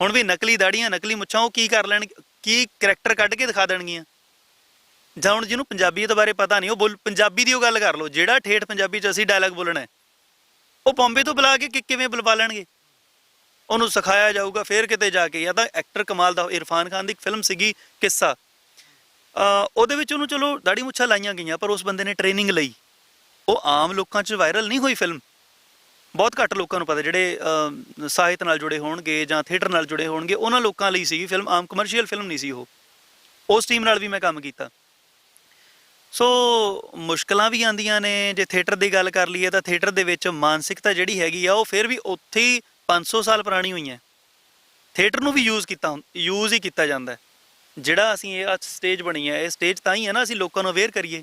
Speaker 2: ਹੁਣ ਵੀ ਨਕਲੀ ਦਾੜੀਆਂ ਨਕਲੀ ਮੁੱਛਾਂ, ਉਹ ਕੀ ਕਰ ਲੈਣ ਕੀ ਕਰੈਕਟਰ ਕੱਢ ਕੇ ਦਿਖਾ ਦੇਣਗੀਆਂ? ਜਾਂ ਹੁਣ ਜਿਹਨੂੰ ਪੰਜਾਬੀਅਤ ਬਾਰੇ ਪਤਾ ਨਹੀਂ, ਉਹ ਬੋਲ, ਪੰਜਾਬੀ ਦੀ ਉਹ ਗੱਲ ਕਰ ਲਓ, ਜਿਹੜਾ ਠੇਠ ਪੰਜਾਬੀ ਚ ਅਸੀਂ ਡਾਇਲੌਗ ਬੋਲਣਾ ਉਹ ਬੰਬੇ ਤੋਂ ਬੁਲਾ ਕੇ ਕਿਵੇਂ ਬੁਲਵਾ ਲੈਣਗੇ? ਉਹਨੂੰ ਸਿਖਾਇਆ ਜਾਊਗਾ, ਫੇਰ ਕਿਤੇ ਜਾ ਕੇ, ਜਾਂ ਤਾਂ ਐਕਟਰ ਕਮਾਲ ਦਾ, ਇਰਫਾਨ ਖਾਨ ਦੀ ਇੱਕ ਫਿਲਮ ਸੀਗੀ ਕਿੱਸਾ। ਉਹਦੇ ਵਿੱਚ ਉਹਨੂੰ ਚਲੋ ਦਾੜੀ ਮੁੱਛਾਂ ਲਾਈਆਂ ਗਈਆਂ, ਪਰ ਉਸ ਬੰਦੇ ਨੇ ਟ੍ਰੇਨਿੰਗ ਲਈ। ਉਹ ਆਮ ਲੋਕਾਂ 'ਚ ਵਾਇਰਲ ਨਹੀਂ ਹੋਈ ਫਿਲਮ ਬਹੁਤ ਘੱਟ ਲੋਕਾਂ ਨੂੰ ਪਤਾ, ਜਿਹੜੇ ਸਾਹਿਤ ਨਾਲ ਜੁੜੇ ਹੋਣਗੇ ਜਾਂ ਥੀਏਟਰ ਨਾਲ ਜੁੜੇ ਹੋਣਗੇ, ਉਹਨਾਂ ਲੋਕਾਂ ਲਈ ਸੀਗੀ ਫਿਲਮ ਆਮ ਕਮਰਸ਼ੀਅਲ ਫਿਲਮ ਨਹੀਂ ਸੀ ਉਹ। ਉਸ ਟੀਮ ਨਾਲ ਵੀ ਮੈਂ ਕੰਮ ਕੀਤਾ। ਸੋ ਮੁਸ਼ਕਲਾਂ ਵੀ ਆਂਦੀਆਂ ਨੇ, ਜੇ ਥੀਏਟਰ ਦੀ ਗੱਲ ਕਰ ਲਈਏ ਤਾਂ ਥੀਏਟਰ ਦੇ ਵਿੱਚ ਮਾਨਸਿਕਤਾ ਜਿਹੜੀ ਹੈਗੀ ਆ, ਉਹ ਫਿਰ ਵੀ ਉੱਥੇ ਹੀ 500 ਸਾਲ ਪੁਰਾਣੀ ਹੋਈ ਹੈ ਥੀਏਟਰ ਨੂੰ ਵੀ ਯੂਜ਼ ਕੀਤਾ ਯੂਜ਼ ਹੀ ਕੀਤਾ ਜਾਂਦਾ। ਹੈ ਜਿਹੜਾ ਅਸੀਂ ਇਹ ਅੱਜ ਸਟੇਜ ਬਣੀ ਹੈ, ਇਹ ਸਟੇਜ ਤਾਂ ਹੀ ਹੈ ਨਾ ਅਸੀਂ ਲੋਕਾਂ ਨੂੰ ਅਵੇਅਰ ਕਰੀਏ।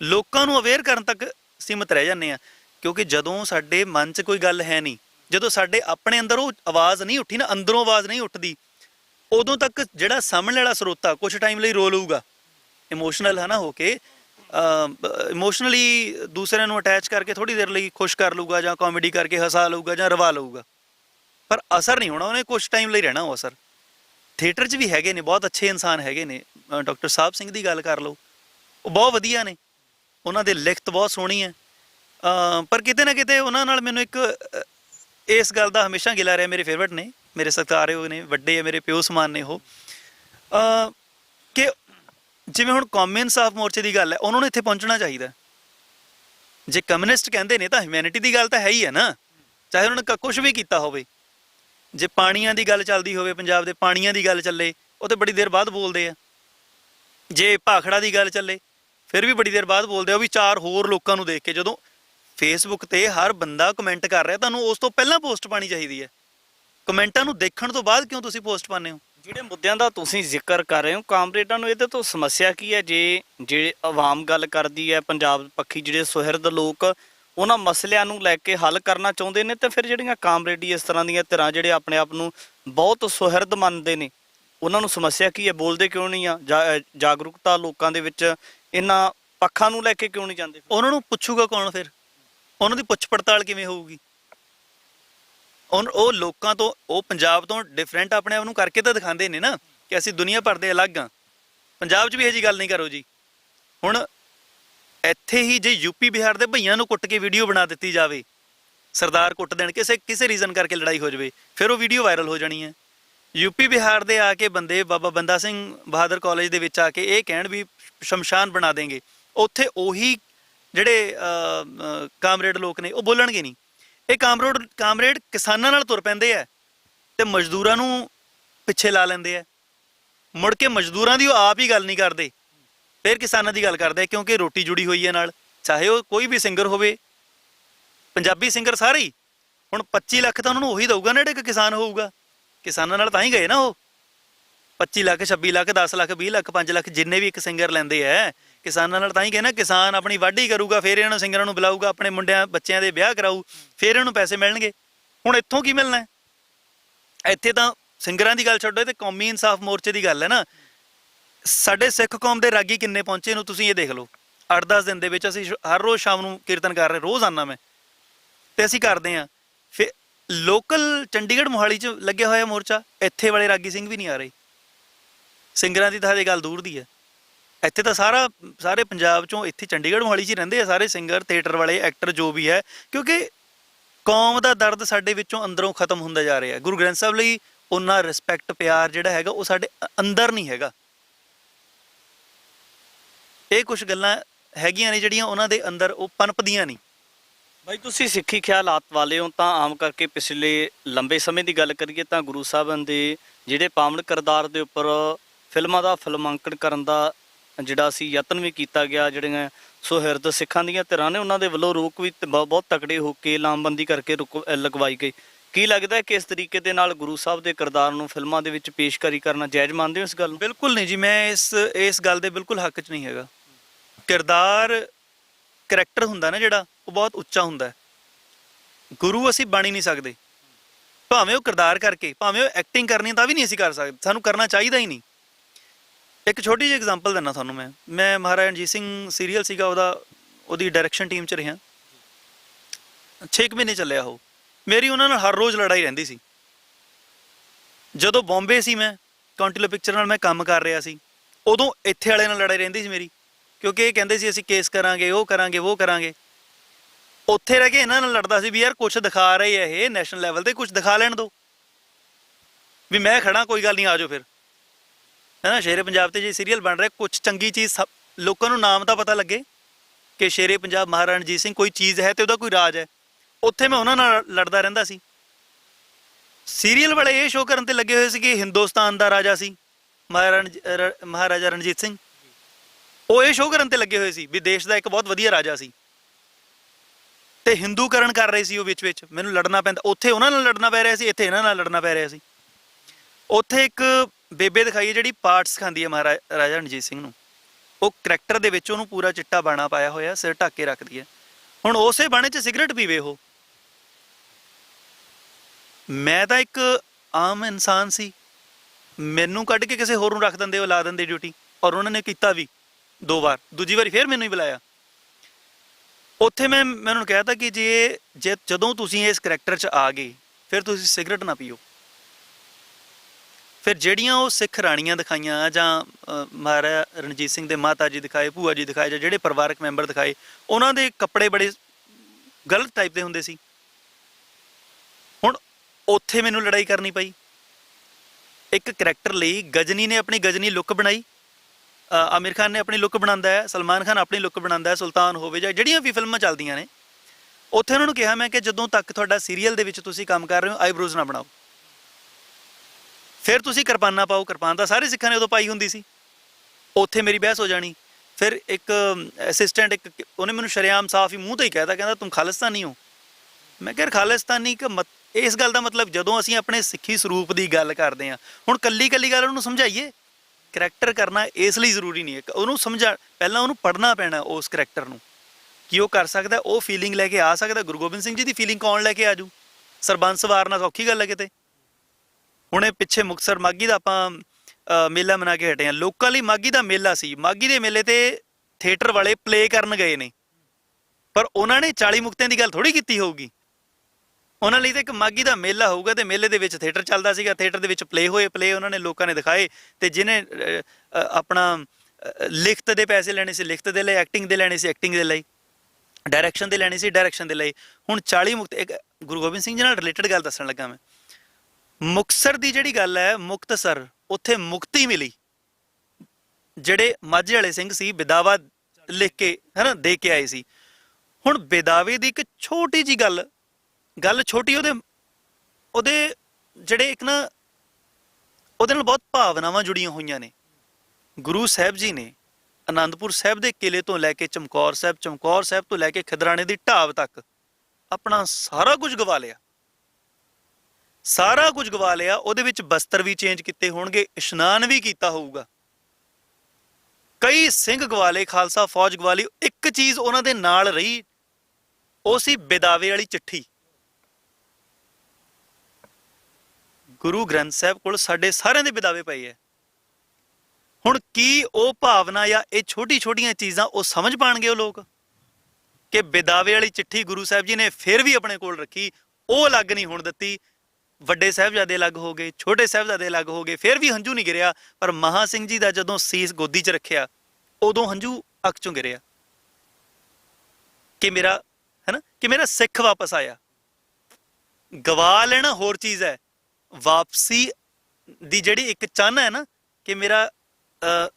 Speaker 2: ਲੋਕਾਂ ਨੂੰ ਅਵੇਅਰ ਕਰਨ ਤੱਕ ਸੀਮਤ ਰਹਿ ਜਾਂਦੇ ਆ ਕਿਉਂਕਿ ਜਦੋਂ ਸਾਡੇ ਮਨ 'ਚ ਕੋਈ ਗੱਲ ਹੈ ਨਹੀਂ, ਜਦੋਂ ਸਾਡੇ ਆਪਣੇ ਅੰਦਰ ਉਹ ਆਵਾਜ਼ ਨਹੀਂ ਉੱਠੀ ਨਾ, ਅੰਦਰੋਂ ਆਵਾਜ਼ ਨਹੀਂ ਉੱਠਦੀ, ਉਦੋਂ ਤੱਕ ਜਿਹੜਾ ਸਾਹਮਣੇ ਵਾਲਾ ਸਰੋਤਾ ਕੁਝ ਟਾਈਮ ਲਈ ਰੋ ਲਊਗਾ। ਇਮੋਸ਼ਨਲ ਹੈ ਨਾ ਹੋ ਕੇ ਇਮੋਸ਼ਨਲੀ ਦੂਸਰਿਆਂ ਨੂੰ ਅਟੈਚ ਕਰਕੇ ਥੋੜੀ ਦੇਰ ਲਈ ਖੁਸ਼ ਕਰ ਲਊਗਾ ਜਾਂ ਕਾਮੇਡੀ ਕਰਕੇ ਹਸਾ ਲਊਗਾ ਜਾਂ ਰਵਾ ਲਊਗਾ। ਪਰ ਅਸਰ ਨਹੀਂ ਹੋਣਾ, ਉਹਨੇ ਕੁਝ ਟਾਈਮ ਲਈ ਰਹਿਣਾ ਉਹ ਅਸਰ। ਥੀਏਟਰ 'ਚ ਵੀ ਹੈਗੇ ਨੇ, ਬਹੁਤ ਅੱਛੇ ਇਨਸਾਨ ਹੈਗੇ ਨੇ। ਡਾਕਟਰ ਸਾਹਿਬ ਸਿੰਘ ਦੀ ਗੱਲ ਕਰ ਲਓ, ਉਹ ਬਹੁਤ ਵਧੀਆ ਨੇ। ਉਹਨਾਂ ਦੇ ਲਿਖਤ ਬਹੁਤ ਸੋਹਣੀ ਹੈ। ਪਰ ਕਿਤੇ ਨਾ ਕਿਤੇ ਉਹਨਾਂ ਨਾਲ ਮੈਨੂੰ ਇੱਕ ਇਸ ਗੱਲ ਦਾ ਹਮੇਸ਼ਾ ਗਿਲਾ ਰਿਹਾ, ਮੇਰੇ ਫੇਵਰਟ ਨੇ, ਮੇਰੇ ਸਤਿਕਾਰਯੋਗ ਨੇ, ਵੱਡੇ ਆ ਮੇਰੇ ਪਿਓ ਸਮਾਨ ਨੇ ਉਹ। ਕਿ ਜਿਵੇਂ ਹੁਣ ਕੌਮੀ ਇਨਸਾਫ ਮੋਰਚੇ ਦੀ ਗੱਲ ਹੈ, ਉਹਨਾਂ ਨੂੰ ਇੱਥੇ ਪਹੁੰਚਣਾ ਚਾਹੀਦਾ ਜੇ ਕਮਿਊਨਿਸਟ ਕਹਿੰਦੇ ਨੇ ਤਾਂ ਹਿਊਮੈਨਿਟੀ ਦੀ ਗੱਲ ਤਾਂ ਹੈ ਹੀ ਹੈ ਨਾ। ਚਾਹੇ ਉਹਨਾਂ ਨੇ ਕੁਝ ਵੀ ਕੀਤਾ ਹੋਵੇ। ਜੇ ਪਾਣੀਆਂ ਦੀ ਗੱਲ ਚੱਲਦੀ ਹੋਵੇ ਪੰਜਾਬ ਦੇ, ਪਾਣੀਆਂ ਦੀ ਗੱਲ ਚੱਲੇ, ਉਹ ਤੇ ਬੜੀ ਦੇਰ ਬਾਅਦ ਬੋਲਦੇ ਆ। ਜੇ ਭਾਖੜਾ ਦੀ ਗੱਲ ਚੱਲੇ, ਫਿਰ ਵੀ ਬੜੀ ਦੇਰ ਬਾਅਦ ਬੋਲਦੇ ਆ, ਉਹ ਵੀ ਚਾਰ ਹੋਰ ਲੋਕਾਂ ਨੂੰ ਦੇਖ ਕੇ, ਜਦੋਂ ਫੇਸਬੁੱਕ ਤੇ ਹਰ ਬੰਦਾ ਕਮੈਂਟ ਕਰ ਰਿਹਾ, ਤੁਹਾਨੂੰ ਉਸ ਤੋਂ ਪਹਿਲਾਂ ਪੋਸਟ ਪਾਣੀ ਚਾਹੀਦੀ ਹੈ। ਕਮੈਂਟਾਂ ਨੂੰ ਦੇਖਣ ਤੋਂ ਬਾਅਦ ਕਿਉਂ ਤੁਸੀਂ ਪੋਸਟ ਪਾਉਂਦੇ ਹੋ?
Speaker 1: ਜਿਹੜੇ ਮੁੱਦਿਆਂ ਦਾ ਤੁਸੀਂ ਜ਼ਿਕਰ ਕਰ ਰਹੇ ਹੋ ਕਾਮਰੇਡਾਂ ਨੂੰ, ਇਹਦੇ ਤੋਂ ਸਮੱਸਿਆ ਕੀ ਹੈ? ਜੇ ਜਿਹੜੇ ਆਵਾਮ ਗੱਲ ਕਰਦੀ ਹੈ, ਪੰਜਾਬ ਪੱਖੀ ਜਿਹੜੇ ਸੁਹਿਰਦ ਲੋਕ ਉਹਨਾਂ ਮਸਲਿਆਂ ਨੂੰ ਲੈ ਕੇ ਹੱਲ ਕਰਨਾ ਚਾਹੁੰਦੇ ਨੇ ਤੇ ਫਿਰ ਜਿਹੜੀਆਂ ਕਾਮਰੇਡੀ ਇਸ ਤਰ੍ਹਾਂ ਦੀਆਂ ਧਿਰਾਂ ਜਿਹੜੇ ਆਪਣੇ ਆਪ ਨੂੰ ਬਹੁਤ ਸੁਹਿਰਦ ਮੰਨਦੇ ਨੇ, ਉਹਨਾਂ ਨੂੰ ਸਮੱਸਿਆ ਕੀ ਹੈ? ਬੋਲਦੇ ਕਿਉਂ ਨਹੀਂ ਆ? ਜਾਗਰੂਕਤਾ ਲੋਕਾਂ ਦੇ ਵਿੱਚ ਇਹਨਾਂ ਪੱਖਾਂ ਨੂੰ ਲੈ ਕੇ ਕਿਉਂ ਨਹੀਂ ਜਾਂਦੇ?
Speaker 2: ਉਹਨਾਂ ਨੂੰ ਪੁੱਛੂਗਾ ਕੌਣ ਫਿਰ? ਉਹਨਾਂ ਦੀ ਪੁੱਛ ਪੜਤਾਲ ਕਿਵੇਂ ਹੋਊਗੀ? ਉਹ ਉਹ ਲੋਕਾਂ ਤੋਂ, ਉਹ ਪੰਜਾਬ ਤੋਂ ਡਿਫਰੈਂਟ ਆਪਣੇ ਆਪ ਨੂੰ ਕਰਕੇ ਤਾਂ ਦਿਖਾਉਂਦੇ ਨੇ ਨਾ ਕਿ ਅਸੀਂ ਦੁਨੀਆ ਭਰ ਦੇ ਅਲੱਗ ਆ ਪੰਜਾਬ 'ਚ ਵੀ ਇਹ ਜੀ ਗੱਲ ਨਹੀਂ ਕਰੋ ਜੀ। ਹੁਣ ਇੱਥੇ ਹੀ ਜੇ ਯੂਪੀ ਬਿਹਾਰ ਦੇ ਭਈਆਂ ਨੂੰ ਕੁੱਟ ਕੇ ਵੀਡੀਓ ਬਣਾ ਦਿੱਤੀ ਜਾਵੇ, ਸਰਦਾਰ ਕੁੱਟ ਦੇਣ ਕਿਸੇ ਕਿਸੇ ਰੀਜ਼ਨ ਕਰਕੇ ਲੜਾਈ ਹੋ ਜਾਵੇ, ਫਿਰ ਉਹ ਵੀਡੀਓ ਵਾਇਰਲ ਹੋ ਜਾਣੀ ਹੈ। ਯੂਪੀ ਬਿਹਾਰ ਦੇ ਆ ਕੇ ਬੰਦੇ ਬਾਬਾ ਬੰਦਾ ਸਿੰਘ ਬਹਾਦਰ ਕਾਲਜ ਦੇ ਵਿੱਚ ਆ ਕੇ ਇਹ ਕਹਿਣ ਵੀ ਸ਼ਮਸ਼ਾਨ ਬਣਾ ਦੇਂਗੇ ਉੱਥੇ ਉਹੀ ਜਿਹੜੇ ਕਾਮਰੇਡ ਲੋਕ ਨੇ, ਉਹ ਬੋਲਣਗੇ ਨਹੀਂ। ਇਹ ਕਾਮਰੇਡ ਕਾਮਰੇਡ ਕਿਸਾਨਾਂ ਨਾਲ ਤੁਰ ਪੈਂਦੇ ਆ ਤੇ ਮਜ਼ਦੂਰਾਂ ਨੂੰ ਪਿੱਛੇ ਲਾ ਲੈਂਦੇ ਆ। ਮੁੜ ਕੇ ਮਜ਼ਦੂਰਾਂ ਦੀ ਉਹ ਆਪ ਹੀ ਗੱਲ ਨਹੀਂ ਕਰਦੇ। ਫਿਰ ਕਿਸਾਨਾਂ ਦੀ ਗੱਲ ਕਰਦੇ ਕਿਉਂਕਿ ਰੋਟੀ ਜੁੜੀ ਹੋਈ ਹੈ ਨਾਲ, ਚਾਹੇ ਉਹ ਕੋਈ ਵੀ ਸਿੰਗਰ ਹੋਵੇ, ਪੰਜਾਬੀ ਸਿੰਗਰ ਸਾਰੇ ਹੀ। ਹੁਣ 25 ਲੱਖ ਤਾਂ ਉਹਨਾਂ ਨੂੰ ਉਹੀ ਦਊਗਾ ਨਾ ਜਿਹੜਾ ਕਿਸਾਨ ਹੋਊਗਾ। ਕਿਸਾਨਾਂ ਨਾਲ ਤਾਂ ਹੀ ਗਏ ਨਾ ਉਹ। 25 ਲੱਖ 26 ਲੱਖ 10 ਲੱਖ 20 ਲੱਖ 5 ਲੱਖ, ਜਿੰਨੇ ਵੀ ਇੱਕ ਸਿੰਗਰ ਲੈਂਦੇ ਐ ਕਿਸਾਨਾਂ ਨਾਲ ਤਾਂ ਹੀ ਗਏ ਨਾ, ਕਿਸਾਨ ਆਪਣੀ ਵਾਢੀ ਕਰੂਗਾ, ਫਿਰ ਇਹਨਾਂ ਨੂੰ ਸਿੰਗਰਾਂ ਨੂੰ ਬੁਲਾਊਗਾ, ਆਪਣੇ ਮੁੰਡਿਆਂ, ਬੱਚਿਆਂ ਦੇ ਵਿਆਹ ਕਰਾਊ, ਫਿਰ ਇਹਨੂੰ ਪੈਸੇ ਮਿਲਣਗੇ। ਹੁਣ ਇੱਥੋਂ ਕੀ ਮਿਲਣਾ? ਇੱਥੇ ਤਾਂ ਸਿੰਗਰਾਂ ਦੀ ਗੱਲ ਛੱਡੋ ਤੇ ਕੌਮੀ ਇਨਸਾਫ ਮੋਰਚੇ ਦੀ ਗੱਲ ਹੈ ਨਾ। ਸਾਡੇ ਸਿੱਖ ਕੌਮ ਦੇ ਰਾਗੀ ਕਿੰਨੇ ਪਹੁੰਚੇ ਨੂੰ ਤੁਸੀਂ ਇਹ ਦੇਖ ਲਓ। 8-10 ਦਿਨ ਦੇ ਵਿੱਚ ਅਸੀਂ ਸ਼- ਹਰ ਰੋਜ਼ ਸ਼ਾਮ ਨੂੰ ਕੀਰਤਨ ਕਰ ਰਹੇ ਰੋਜ਼ ਆਨਾ ਮੈਂ। ਤੇ ਅਸੀਂ ਕਰਦੇ ਆਂ ਫਿਰ ਲੋਕਲ ਚੰਡੀਗੜ੍ਹ ਮੋਹਾਲੀ 'ਚ ਲੱਗਿਆ ਹੋਇਆ ਮੋਰਚਾ, ਇੱਥੇ ਵਾਲੇ ਰਾਗੀ ਸਿੰਘ ਵੀ ਨਹੀਂ ਆ ਰਹੇ। ਸਿੰਗਰਾਂ ਦੀ ਤਾਂ ਹਜੇ ਗੱਲ ਦੂਰ ਦੀ ਹੈ। ਇੱਥੇ ਤਾਂ ਸਾਰਾ, ਸਾਰੇ ਪੰਜਾਬ 'ਚੋਂ ਇੱਥੇ ਚੰਡੀਗੜ੍ਹ ਮੋਹਾਲੀ 'ਚ ਹੀ ਰਹਿੰਦੇ ਆ ਸਾਰੇ ਸਿੰਗਰ, ਥੀਏਟਰ ਵਾਲੇ, ਐਕਟਰ ਜੋ ਵੀ ਹੈ। ਕਿਉਂਕਿ ਕੌਮ ਦਾ ਦਰਦ ਸਾਡੇ ਵਿੱਚੋਂ ਅੰਦਰੋਂ ਖਤਮ ਹੁੰਦਾ ਜਾ ਰਿਹਾ ਗੁਰੂ ਗ੍ਰੰਥ ਸਾਹਿਬ ਲਈ ਉਹਨਾਂ ਰਿਸਪੈਕਟ ਪਿਆਰ ਜਿਹੜਾ ਹੈਗਾ ਉਹ ਸਾਡੇ ਅੰਦਰ ਨਹੀਂ ਹੈਗਾ। ਇਹ ਕੁਝ ਗੱਲਾਂ ਹੈਗੀਆਂ ਨੇ ਜਿਹੜੀਆਂ ਉਹਨਾਂ ਦੇ ਅੰਦਰ ਉਹ ਪਨਪਦੀਆਂ ਨਹੀਂ
Speaker 1: ਬਾਈ ਤੁਸੀਂ ਸਿੱਖੀ ਖਿਆਲਾਤ ਵਾਲੇ ਹੋ ਤਾਂ ਆਮ ਕਰਕੇ ਪਿਛਲੇ ਲੰਬੇ ਸਮੇਂ ਦੀ ਗੱਲ ਕਰੀਏ ਤਾਂ ਗੁਰੂ ਸਾਹਿਬਾਨ ਦੇ ਜਿਹੜੇ ਪਾਵਨ ਕਰਤਾਰ ਦੇ ਉੱਪਰ ਫਿਲਮਾਂ ਦਾ ਫਿਲਮਾਂਕਣ ਕਰਨ ਦਾ ਜਿਹੜਾ ਸੀ ਯਤਨ ਵੀ ਕੀਤਾ ਗਿਆ ਜਿਹੜੀਆਂ ਸੁਹਿਰਦ ਸਿੱਖਾਂ ਦੀਆਂ ਧਿਰਾਂ ਨੇ ਉਹਨਾਂ ਦੇ ਵੱਲੋਂ ਰੋਕ ਵੀ ਬਹੁਤ ਤਕੜੇ ਹੋ ਕੇ ਲਾਮਬੰਦੀ ਕਰਕੇ ਰੁਕ- ਲਗਵਾਈ ਗਈ। ਕੀ ਲੱਗਦਾ ਹੈ ਕਿ ਇਸ ਤਰੀਕੇ ਦੇ ਨਾਲ ਗੁਰੂ ਸਾਹਿਬ ਦੇ ਕਿਰਦਾਰ ਨੂੰ ਫਿਲਮਾਂ ਦੇ ਵਿੱਚ ਪੇਸ਼ਕਾਰੀ ਕਰਨਾ ਜਾਇਜ਼ ਮੰਨਦੇ ਹੋ ਇਸ ਗੱਲ ਨੂੰ?
Speaker 2: ਬਿਲਕੁਲ ਨਹੀਂ ਜੀ ਮੈਂ ਇਸ ਇਸ ਗੱਲ ਦੇ ਬਿਲਕੁਲ ਹੱਕ 'ਚ ਨਹੀਂ ਹੈਗਾ। ਕਿਰਦਾਰ ਕਰੈਕਟਰ ਹੁੰਦਾ ਨਾ ਜਿਹੜਾ, ਉਹ ਬਹੁਤ ਉੱਚਾ ਹੁੰਦਾ ਹੈ। ਗੁਰੂ ਅਸੀਂ ਬਣ ਹੀ ਨਹੀਂ ਸਕਦੇ। ਭਾਵੇਂ ਉਹ ਕਿਰਦਾਰ ਕਰਕੇ, ਭਾਵੇਂ ਉਹ ਐਕਟਿੰਗ ਕਰਨੀ ਤਾਂ ਵੀ ਨਹੀਂ ਅਸੀਂ ਕਰ ਸਕਦੇ। ਸਾਨੂੰ ਕਰਨਾ ਚਾਹੀਦਾ ਹੀ ਨਹੀਂ। ਇੱਕ ਛੋਟੀ ਜਿਹੀ ਐਗਜ਼ਾਮਪਲ ਦਿੰਨਾ ਤੁਹਾਨੂੰ ਮੈਂ। ਮੈਂ ਮਹਾਰਾਜਾ ਰਣਜੀਤ ਸਿੰਘ ਸੀਰੀਅਲ ਸੀਗਾ, ਉਹਦਾ, ਉਹਦੀ ਡਾਇਰੈਕਸ਼ਨ ਟੀਮ 'ਚ ਰਿਹਾ। 6 ਮਹੀਨੇ ਚੱਲਿਆ ਉਹ। ਮੇਰੀ ਉਹਨਾਂ ਨਾਲ ਹਰ ਰੋਜ਼ ਲੜਾਈ ਰਹਿੰਦੀ ਸੀ। ਜਦੋਂ ਬੰਬੇ ਸੀ ਮੈਂ ਕੌਂਟੀਲੋ ਪਿਕਚਰ ਨਾਲ ਮੈਂ ਕੰਮ ਕਰ ਰਿਹਾ ਸੀ। ਉਦੋਂ ਇੱਥੇ ਵਾਲੇ ਨਾਲ ਲੜਾਈ ਰਹਿੰਦੀ ਸੀ ਮੇਰੀ। ਕਿਉਂਕਿ ਇਹ ਕਹਿੰਦੇ ਸੀ ਅਸੀਂ ਕੇਸ ਕਰਾਂਗੇ, ਉਹ ਕਰਾਂਗੇ ਉਹ ਕਰਾਂਗੇ। ਉੱਥੇ ਰਹਿ ਕੇ ਇਹਨਾਂ ਨਾਲ ਲੜਦਾ ਸੀ ਵੀ ਯਾਰ ਕੁਝ ਦਿਖਾ ਰਹੇ ਆ ਇਹ ਨੈਸ਼ਨਲ ਲੈਵਲ ਤੇ ਕੁਝ ਦਿਖਾ ਲੈਣ ਦਿਓ ਵੀ ਮੈਂ ਖੜਾ ਕੋਈ ਗੱਲ ਨਹੀਂ ਆਜੋ ਫਿਰ। ਹੈ ਨਾ, ਸ਼ੇਰੇ ਪੰਜਾਬ ਤੇ ਜੇ ਸੀਰੀਅਲ ਬਣ ਰਿਹਾ ਕੁਝ ਚੰਗੀ ਚੀਜ਼ ਸਭ- ਲੋਕਾਂ ਨੂੰ ਨਾਮ ਤਾਂ ਪਤਾ ਲੱਗੇ ਕਿ ਸ਼ੇਰੇ ਪੰਜਾਬ ਮਹਾਰਾਣਾ ਰਣਜੀਤ ਸਿੰਘ ਕੋਈ ਚੀਜ਼ ਹੈ ਤੇ ਉਹਦਾ ਕੋਈ ਰਾਜ ਹੈ। ਉੱਥੇ ਮੈਂ ਉਹਨਾਂ ਨਾਲ ਲੜਦਾ ਰਹਿੰਦਾ ਸੀ। ਸੀਰੀਅਲ ਵਾਲੇ ਇਹ ਸ਼ੋਅ ਕਰਨ ਤੇ ਲੱਗੇ ਹੋਏ ਸੀ ਕਿ ਹਿੰਦੁਸਤਾਨ ਦਾ ਰਾਜਾ ਸੀ ਮਹਾਰਾਣਾ ਮਹਾਰਾਜਾ ਰਣਜੀਤ ਸਿੰਘ। ਉਹ ਇਹ ਸ਼ੋਅ ਕਰਨ ਤੇ ਲੱਗੇ ਹੋਏ ਸੀ ਵੀ ਦੇਸ਼ ਦਾ ਇੱਕ ਬਹੁਤ ਵਧੀਆ ਰਾਜਾ ਸੀ। ਤੇ ਹਿੰਦੂਕਰਨ ਕਰ ਰਹੇ ਸੀ ਉਹ ਵਿੱਚ ਵਿੱਚ ਮੈਨੂੰ ਲੜਨਾ ਪੈਂਦਾ, ਉੱਥੇ ਉਹਨਾਂ ਨਾਲ ਲੜਨਾ ਪੈ ਰਿਹਾ ਸੀ, ਇੱਥੇ ਇਹਨਾਂ ਨਾਲ ਲੜਨਾ ਪੈ ਰਿਹਾ ਸੀ। ਉੱਥੇ ਇੱਕ ਬੇਬੇ ਦਿਖਾਈ ਹੈ ਜਿਹੜੀ ਪਾਰਟਸ ਖਾਂਦੀ ਹੈ ਮਹਾਰਾਜਾ ਰਾਜਾ ਰਣਜੀਤ ਸਿੰਘ ਨੂੰ। ਉਹ ਕਰੈਕਟਰ ਦੇ ਵਿੱਚ ਉਹਨੂੰ ਪੂਰਾ ਚਿੱਟਾ ਬਾਣਾ ਪਾਇਆ ਹੋਇਆ, ਸਿਰ ਢੱਕ ਕੇ ਰੱਖਦੀ ਹੈ। ਹੁਣ ਉਸੇ ਬਾਣੇ 'ਚ ਸਿਗਰਟ ਪੀਵੇ ਉਹ। ਮੈਂ ਤਾਂ ਇੱਕ ਆਮ ਇਨਸਾਨ ਸੀ। ਮੈਨੂੰ ਕੱਢ ਕੇ ਕਿਸੇ ਹੋਰ ਨੂੰ ਰੱਖ ਦਿੰਦੇ, ਉਹ ਲਾ ਦਿੰਦੇ ਡਿਊਟੀ ਔਰ ਉਹਨਾਂ ਨੇ ਕੀਤਾ ਵੀ। ਦੋ ਵਾਰ। ਦੂਜੀ ਵਾਰੀ ਫੇਰ ਮੈਨੂੰ ਹੀ ਬੁਲਾਇਆ। ਉੱਥੇ ਮੈਂ ਮੈਂ ਉਹਨਾਂ ਨੂੰ ਕਹਿ ਤਾ ਕਿ ਜੇ ਜੇ ਜਦੋਂ ਤੁਸੀਂ ਇਸ ਕਰੈਕਟਰ 'ਚ ਆ ਗਏ ਫਿਰ ਤੁਸੀਂ ਸਿਗਰਟ ਨਾ ਪੀਓ। ਫਿਰ ਜਿਹੜੀਆਂ ਉਹ ਸਿੱਖ ਰਾਣੀਆਂ ਦਿਖਾਈਆਂ ਜਾਂ ਅ, ਮਹਾਰਾਜਾ ਰਣਜੀਤ ਸਿੰਘ ਦੇ ਮਾਤਾ ਜੀ ਦਿਖਾਏ ਭੂਆ ਜੀ ਦਿਖਾਏ ਜਾਂ ਜਿਹੜੇ ਪਰਿਵਾਰਕ ਮੈਂਬਰ ਦਿਖਾਏ ਉਹਨਾਂ ਦੇ ਕੱਪੜੇ ਬੜੇ ਗਲਤ ਟਾਈਪ ਦੇ ਹੁੰਦੇ ਸੀ। ਹੁਣ ਉੱਥੇ ਮੈਨੂੰ ਲੜਾਈ ਕਰਨੀ ਪਈ। ਇੱਕ ਕਰੈਕਟਰ ਲਈ ਗਜਨੀ ਨੇ ਆਪਣੀ ਗਜਨੀ ਲੁੱਕ ਬਣਾਈ। ਆਮਿਰ ਖਾਨ ਨੇ ਆਪਣੀ ਲੁੱਕ ਬਣਾਉਂਦਾ ਹੈ, ਸਲਮਾਨ ਖਾਨ ਆਪਣੀ ਲੁੱਕ ਬਣਾਉਂਦਾ ਹੈ, ਸੁਲਤਾਨ ਹੋਵੇ ਜਾਂ ਜਿਹੜੀਆਂ ਵੀ ਫਿਲਮਾਂ ਚੱਲਦੀਆਂ ਨੇ, ਉੱਥੇ ਉਹਨਾਂ ਨੂੰ ਕਿਹਾ ਮੈਂ ਕਿ ਜਦੋਂ ਤੱਕ ਤੁਹਾਡਾ ਸੀਰੀਅਲ ਦੇ ਵਿੱਚ ਤੁਸੀਂ ਕੰਮ ਕਰ ਰਹੇ ਹੋ ਆਈਬ੍ਰੋਜ਼ ਨਾ ਬਣਾਓ। ਫਿਰ ਤੁਸੀਂ ਕਿਰਪਾਨਾਂ ਪਾਓ, ਕਿਰਪਾਨ ਤਾਂ ਸਾਰੇ ਸਿੱਖਾਂ ਨੇ ਉਦੋਂ ਪਾਈ ਹੁੰਦੀ ਸੀ। ਉੱਥੇ ਮੇਰੀ ਬਹਿਸ ਹੋ ਜਾਣੀ। ਫਿਰ ਇੱਕ ਅਸਿਸਟੈਂਟ ਇੱਕ ਉਹਨੇ ਮੈਨੂੰ ਸ਼ਰੇਆਮ ਸਾਫ਼ ਹੀ ਮੂੰਹ ਤੇ ਹੀ ਕਹਿਤਾ, ਕਹਿੰਦਾ ਤੂੰ ਖਾਲਿਸਤਾਨੀ ਹੋ? ਮੈਂ ਕਿਹਾ, ਖਾਲਿਸਤਾਨੀ ਕਿ ਮਤ ਇਸ ਗੱਲ ਦਾ ਮਤਲਬ ਜਦੋਂ ਅਸੀਂ ਆਪਣੇ ਸਿੱਖੀ ਸਰੂਪ ਦੀ ਗੱਲ ਕਰਦੇ ਹਾਂ, ਹੁਣ ਕੱਲੀ ਕੱਲੀ ਗੱਲ ਉਹਨੂੰ ਸਮਝਾਈਏ? ਕਰੈਕਟਰ ਕਰਨਾ ਇਸ ਲਈ ਜ਼ਰੂਰੀ ਨਹੀਂ ਹੈ। ਉਹਨੂੰ ਸਮਝਾ, ਪਹਿਲਾਂ ਉਹਨੂੰ ਪੜ੍ਹਨਾ ਪੈਣਾ ਉਸ ਕਰੈਕਟਰ ਨੂੰ। ਕਿ ਉਹ ਕਰ ਸਕਦਾ, ਉਹ ਫੀਲਿੰਗ ਲੈ ਕੇ ਆ ਸਕਦਾ। ਗੁਰੂ ਗੋਬਿੰਦ ਸਿੰਘ ਜੀ ਦੀ ਫੀਲਿੰਗ ਕੌਣ ਲੈ ਕੇ ਆਜੂ? ਸਰਬੰਸ ਵਾਰਨਾ ਸੌਖੀ ਗੱਲ ਹੈ ਕਿਤੇ? ਹੁਣੇ ਪਿੱਛੇ ਮੁਕਤਸਰ ਮਾਗੀ ਦਾ ਆਪਾਂ ਮੇਲਾ ਮਨਾ ਕੇ ਹਟੇ ਆ ਲੋਕਾਂ ਲਈ ਮਾਗੀ ਦਾ ਮੇਲਾ ਸੀ। ਮਾਗੀ ਦੇ ਮੇਲੇ ਤੇ ਥੀਏਟਰ ਵਾਲੇ ਪਲੇ ਕਰਨ ਗਏ ਨੇ। ਪਰ ਉਹਨਾਂ ਨੇ 40 ਮੁਕਤਿਆਂ ਦੀ ਗੱਲ ਥੋੜੀ ਕੀਤੀ ਹੋਊਗੀ। ਉਹਨਾਂ ਲਈ ਤਾਂ ਇੱਕ ਮਾਗੀ ਦਾ ਮੇਲਾ ਹੋਊਗਾ ਤੇ ਮੇਲੇ ਦੇ ਵਿੱਚ ਥੀਏਟਰ ਚੱਲਦਾ ਸੀਗਾ ਥੀਏਟਰ ਦੇ ਵਿੱਚ ਪਲੇ ਹੋਏ ਪਲੇ ਉਹਨਾਂ ਨੇ ਲੋਕਾਂ ਨੇ ਦਿਖਾਏ ਤੇ ਜਿਹਨੇ ਆਪਣਾ ਲਿਖਤ ਦੇ ਪੈਸੇ ਲੈਣੇ ਸੀ, ਲਿਖਤ ਦੇ ਲਈ ਐਕਟਿੰਗ ਦੇ ਲੈਣੇ ਸੀ ਐਕਟਿੰਗ ਦੇ ਲਈ ਡਾਇਰੈਕਸ਼ਨ ਦੇ ਲੈਣੀ ਸੀ ਡਾਇਰੈਕਸ਼ਨ ਦੇ ਲਈ। ਹੁਣ 40 ਮੁਕਤ, ਇੱਕ ਗੁਰੂ ਗੋਬਿੰਦ ਸਿੰਘ ਜੀ ਨਾਲ ਰਿਲੇਟਡ ਗੱਲ ਦੱਸਣ ਲੱਗਾ ਮੈਂ। ਮੁਕਤਸਰ ਦੀ ਜਿਹੜੀ ਗੱਲ ਹੈ, ਮੁਕਤਸਰ ਉੱਥੇ ਮੁਕਤੀ ਮਿਲੀ। ਜਿਹੜੇ ਮਾਝੇ ਵਾਲੇ ਸਿੰਘ ਸੀ ਬਿਦਾਵਾ ਲਿਖ ਕੇ, ਹਨਾ, ਦੇ ਕੇ ਆਏ ਸੀ। ਹੁਣ ਬਿਦਾਵੇ ਦੀ ਇੱਕ ਛੋਟੀ ਜੀ ਗੱਲ ਗੱਲ ਛੋਟੀ ਉਹਦੇ ਉਹਦੇ ਜਿਹੜੇ ਇੱਕ ਨਾ ਉਹਦੇ ਨਾਲ ਬਹੁਤ ਭਾਵਨਾਵਾਂ ਜੁੜੀਆਂ ਹੋਈਆਂ ਨੇ। ਗੁਰੂ ਸਾਹਿਬ ਜੀ ਨੇ ਆਨੰਦਪੁਰ ਸਾਹਿਬ ਦੇ ਕਿਲੇ ਤੋਂ ਲੈ ਕੇ ਚਮਕੌਰ ਸਾਹਿਬ ਚਮਕੌਰ ਸਾਹਿਬ ਤੋਂ ਲੈ ਕੇ ਖਿਦਰਾਣੇ ਦੀ ਢਾਬ ਤੱਕ ਆਪਣਾ ਸਾਰਾ ਕੁਝ ਗਵਾ ਲਿਆ। ਸਾਰਾ ਕੁਝ ਗਵਾ ਲਿਆ, ਉਹਦੇ ਵਿੱਚ ਬਸਤਰ ਵੀ ਚੇਂਜ ਕੀਤੇ ਹੋਣਗੇ, ਇਸ਼ਨਾਨ ਵੀ ਕੀਤਾ ਹੋਊਗਾ। ਕਈ ਸਿੰਘ ਗਵਾ ਲਏ, ਖਾਲਸਾ ਫੌਜ ਗਵਾ ਲਈ, ਇੱਕ ਚੀਜ਼ ਉਹਨਾਂ ਦੇ ਨਾਲ ਰਹੀ, ਉਹ ਸੀ ਬੇਦਾਵੇ ਵਾਲੀ ਚਿੱਠੀ। ਗੁਰੂ ਗ੍ਰੰਥ ਸਾਹਿਬ ਕੋਲ ਸਾਡੇ ਸਾਰਿਆਂ ਦੇ ਬਿਦਾਵੇ ਪਏ ਐ। ਹੁਣ ਕੀ ਉਹ ਭਾਵਨਾ ਜਾਂ ਇਹ ਛੋਟੀ ਛੋਟੀਆਂ ਚੀਜ਼ਾਂ ਉਹ ਸਮਝ ਪਾਣਗੇ ਉਹ ਲੋਕ? ਕਿ ਬਿਦਾਵੇ ਵਾਲੀ ਚਿੱਠੀ ਗੁਰੂ ਸਾਹਿਬ ਜੀ ਨੇ ਫਿਰ ਵੀ ਆਪਣੇ ਕੋਲ ਰੱਖੀ, ਉਹ ਅਲੱਗ ਨਹੀਂ ਹੋਣ ਦਿੱਤੀ। ਵੱਡੇ ਸਾਹਿਬਜ਼ਾਦੇ ਅਲੱਗ ਹੋ ਗਏ, ਛੋਟੇ ਸਾਹਿਬਜ਼ਾਦੇ ਅਲੱਗ ਹੋ ਗਏ, ਫਿਰ ਵੀ ਹੰਝੂ ਨਹੀਂ ਗਿਰਿਆ, ਪਰ ਮਹਾ ਸਿੰਘ ਜੀ ਦਾ ਜਦੋਂ ਸੀਸ ਗੋਦੀ 'ਚ ਰੱਖਿਆ, ਉਦੋਂ ਹੰਝੂ ਅੱਖ 'ਚੋਂ ਗਿਰਿਆ। ਕਿ ਮੇਰਾ, ਹੈਨਾ, ਕਿ ਮੇਰਾ ਸਿੱਖ ਵਾਪਸ ਆਇਆ। ਗਵਾ ਲੈਣਾ ਹੋਰ ਚੀਜ਼ ਹੈ ਵਾਪਸੀ ਦੀ ਜਿਹੜੀ ਇੱਕ ਚੰਨ ਹੈ ਨਾ ਕਿ ਮੇਰਾ ਅ,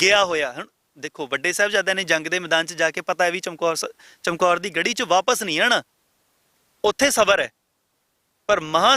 Speaker 2: ਗਿਆ ਹੋਇਆ ਹੁਣ ਦੇਖੋ ਵੱਡੇ ਸਾਹਿਬਜ਼ਾਦਿਆਂ ਨੇ ਜੰਗ ਦੇ ਮੈਦਾਨ 'ਚ ਜਾ ਕੇ ਪਤਾ ਹੈ ਵੀ ਚਮਕੌਰ ਚਮਕੌਰ ਦੀ ਗੜੀ 'ਚ ਵਾਪਸ ਨਹੀਂ ਆਣਾ ਉੱਥੇ ਸਬਰ ਹੈ। ਪਰ ਮਹਾ ਸਿੰਘ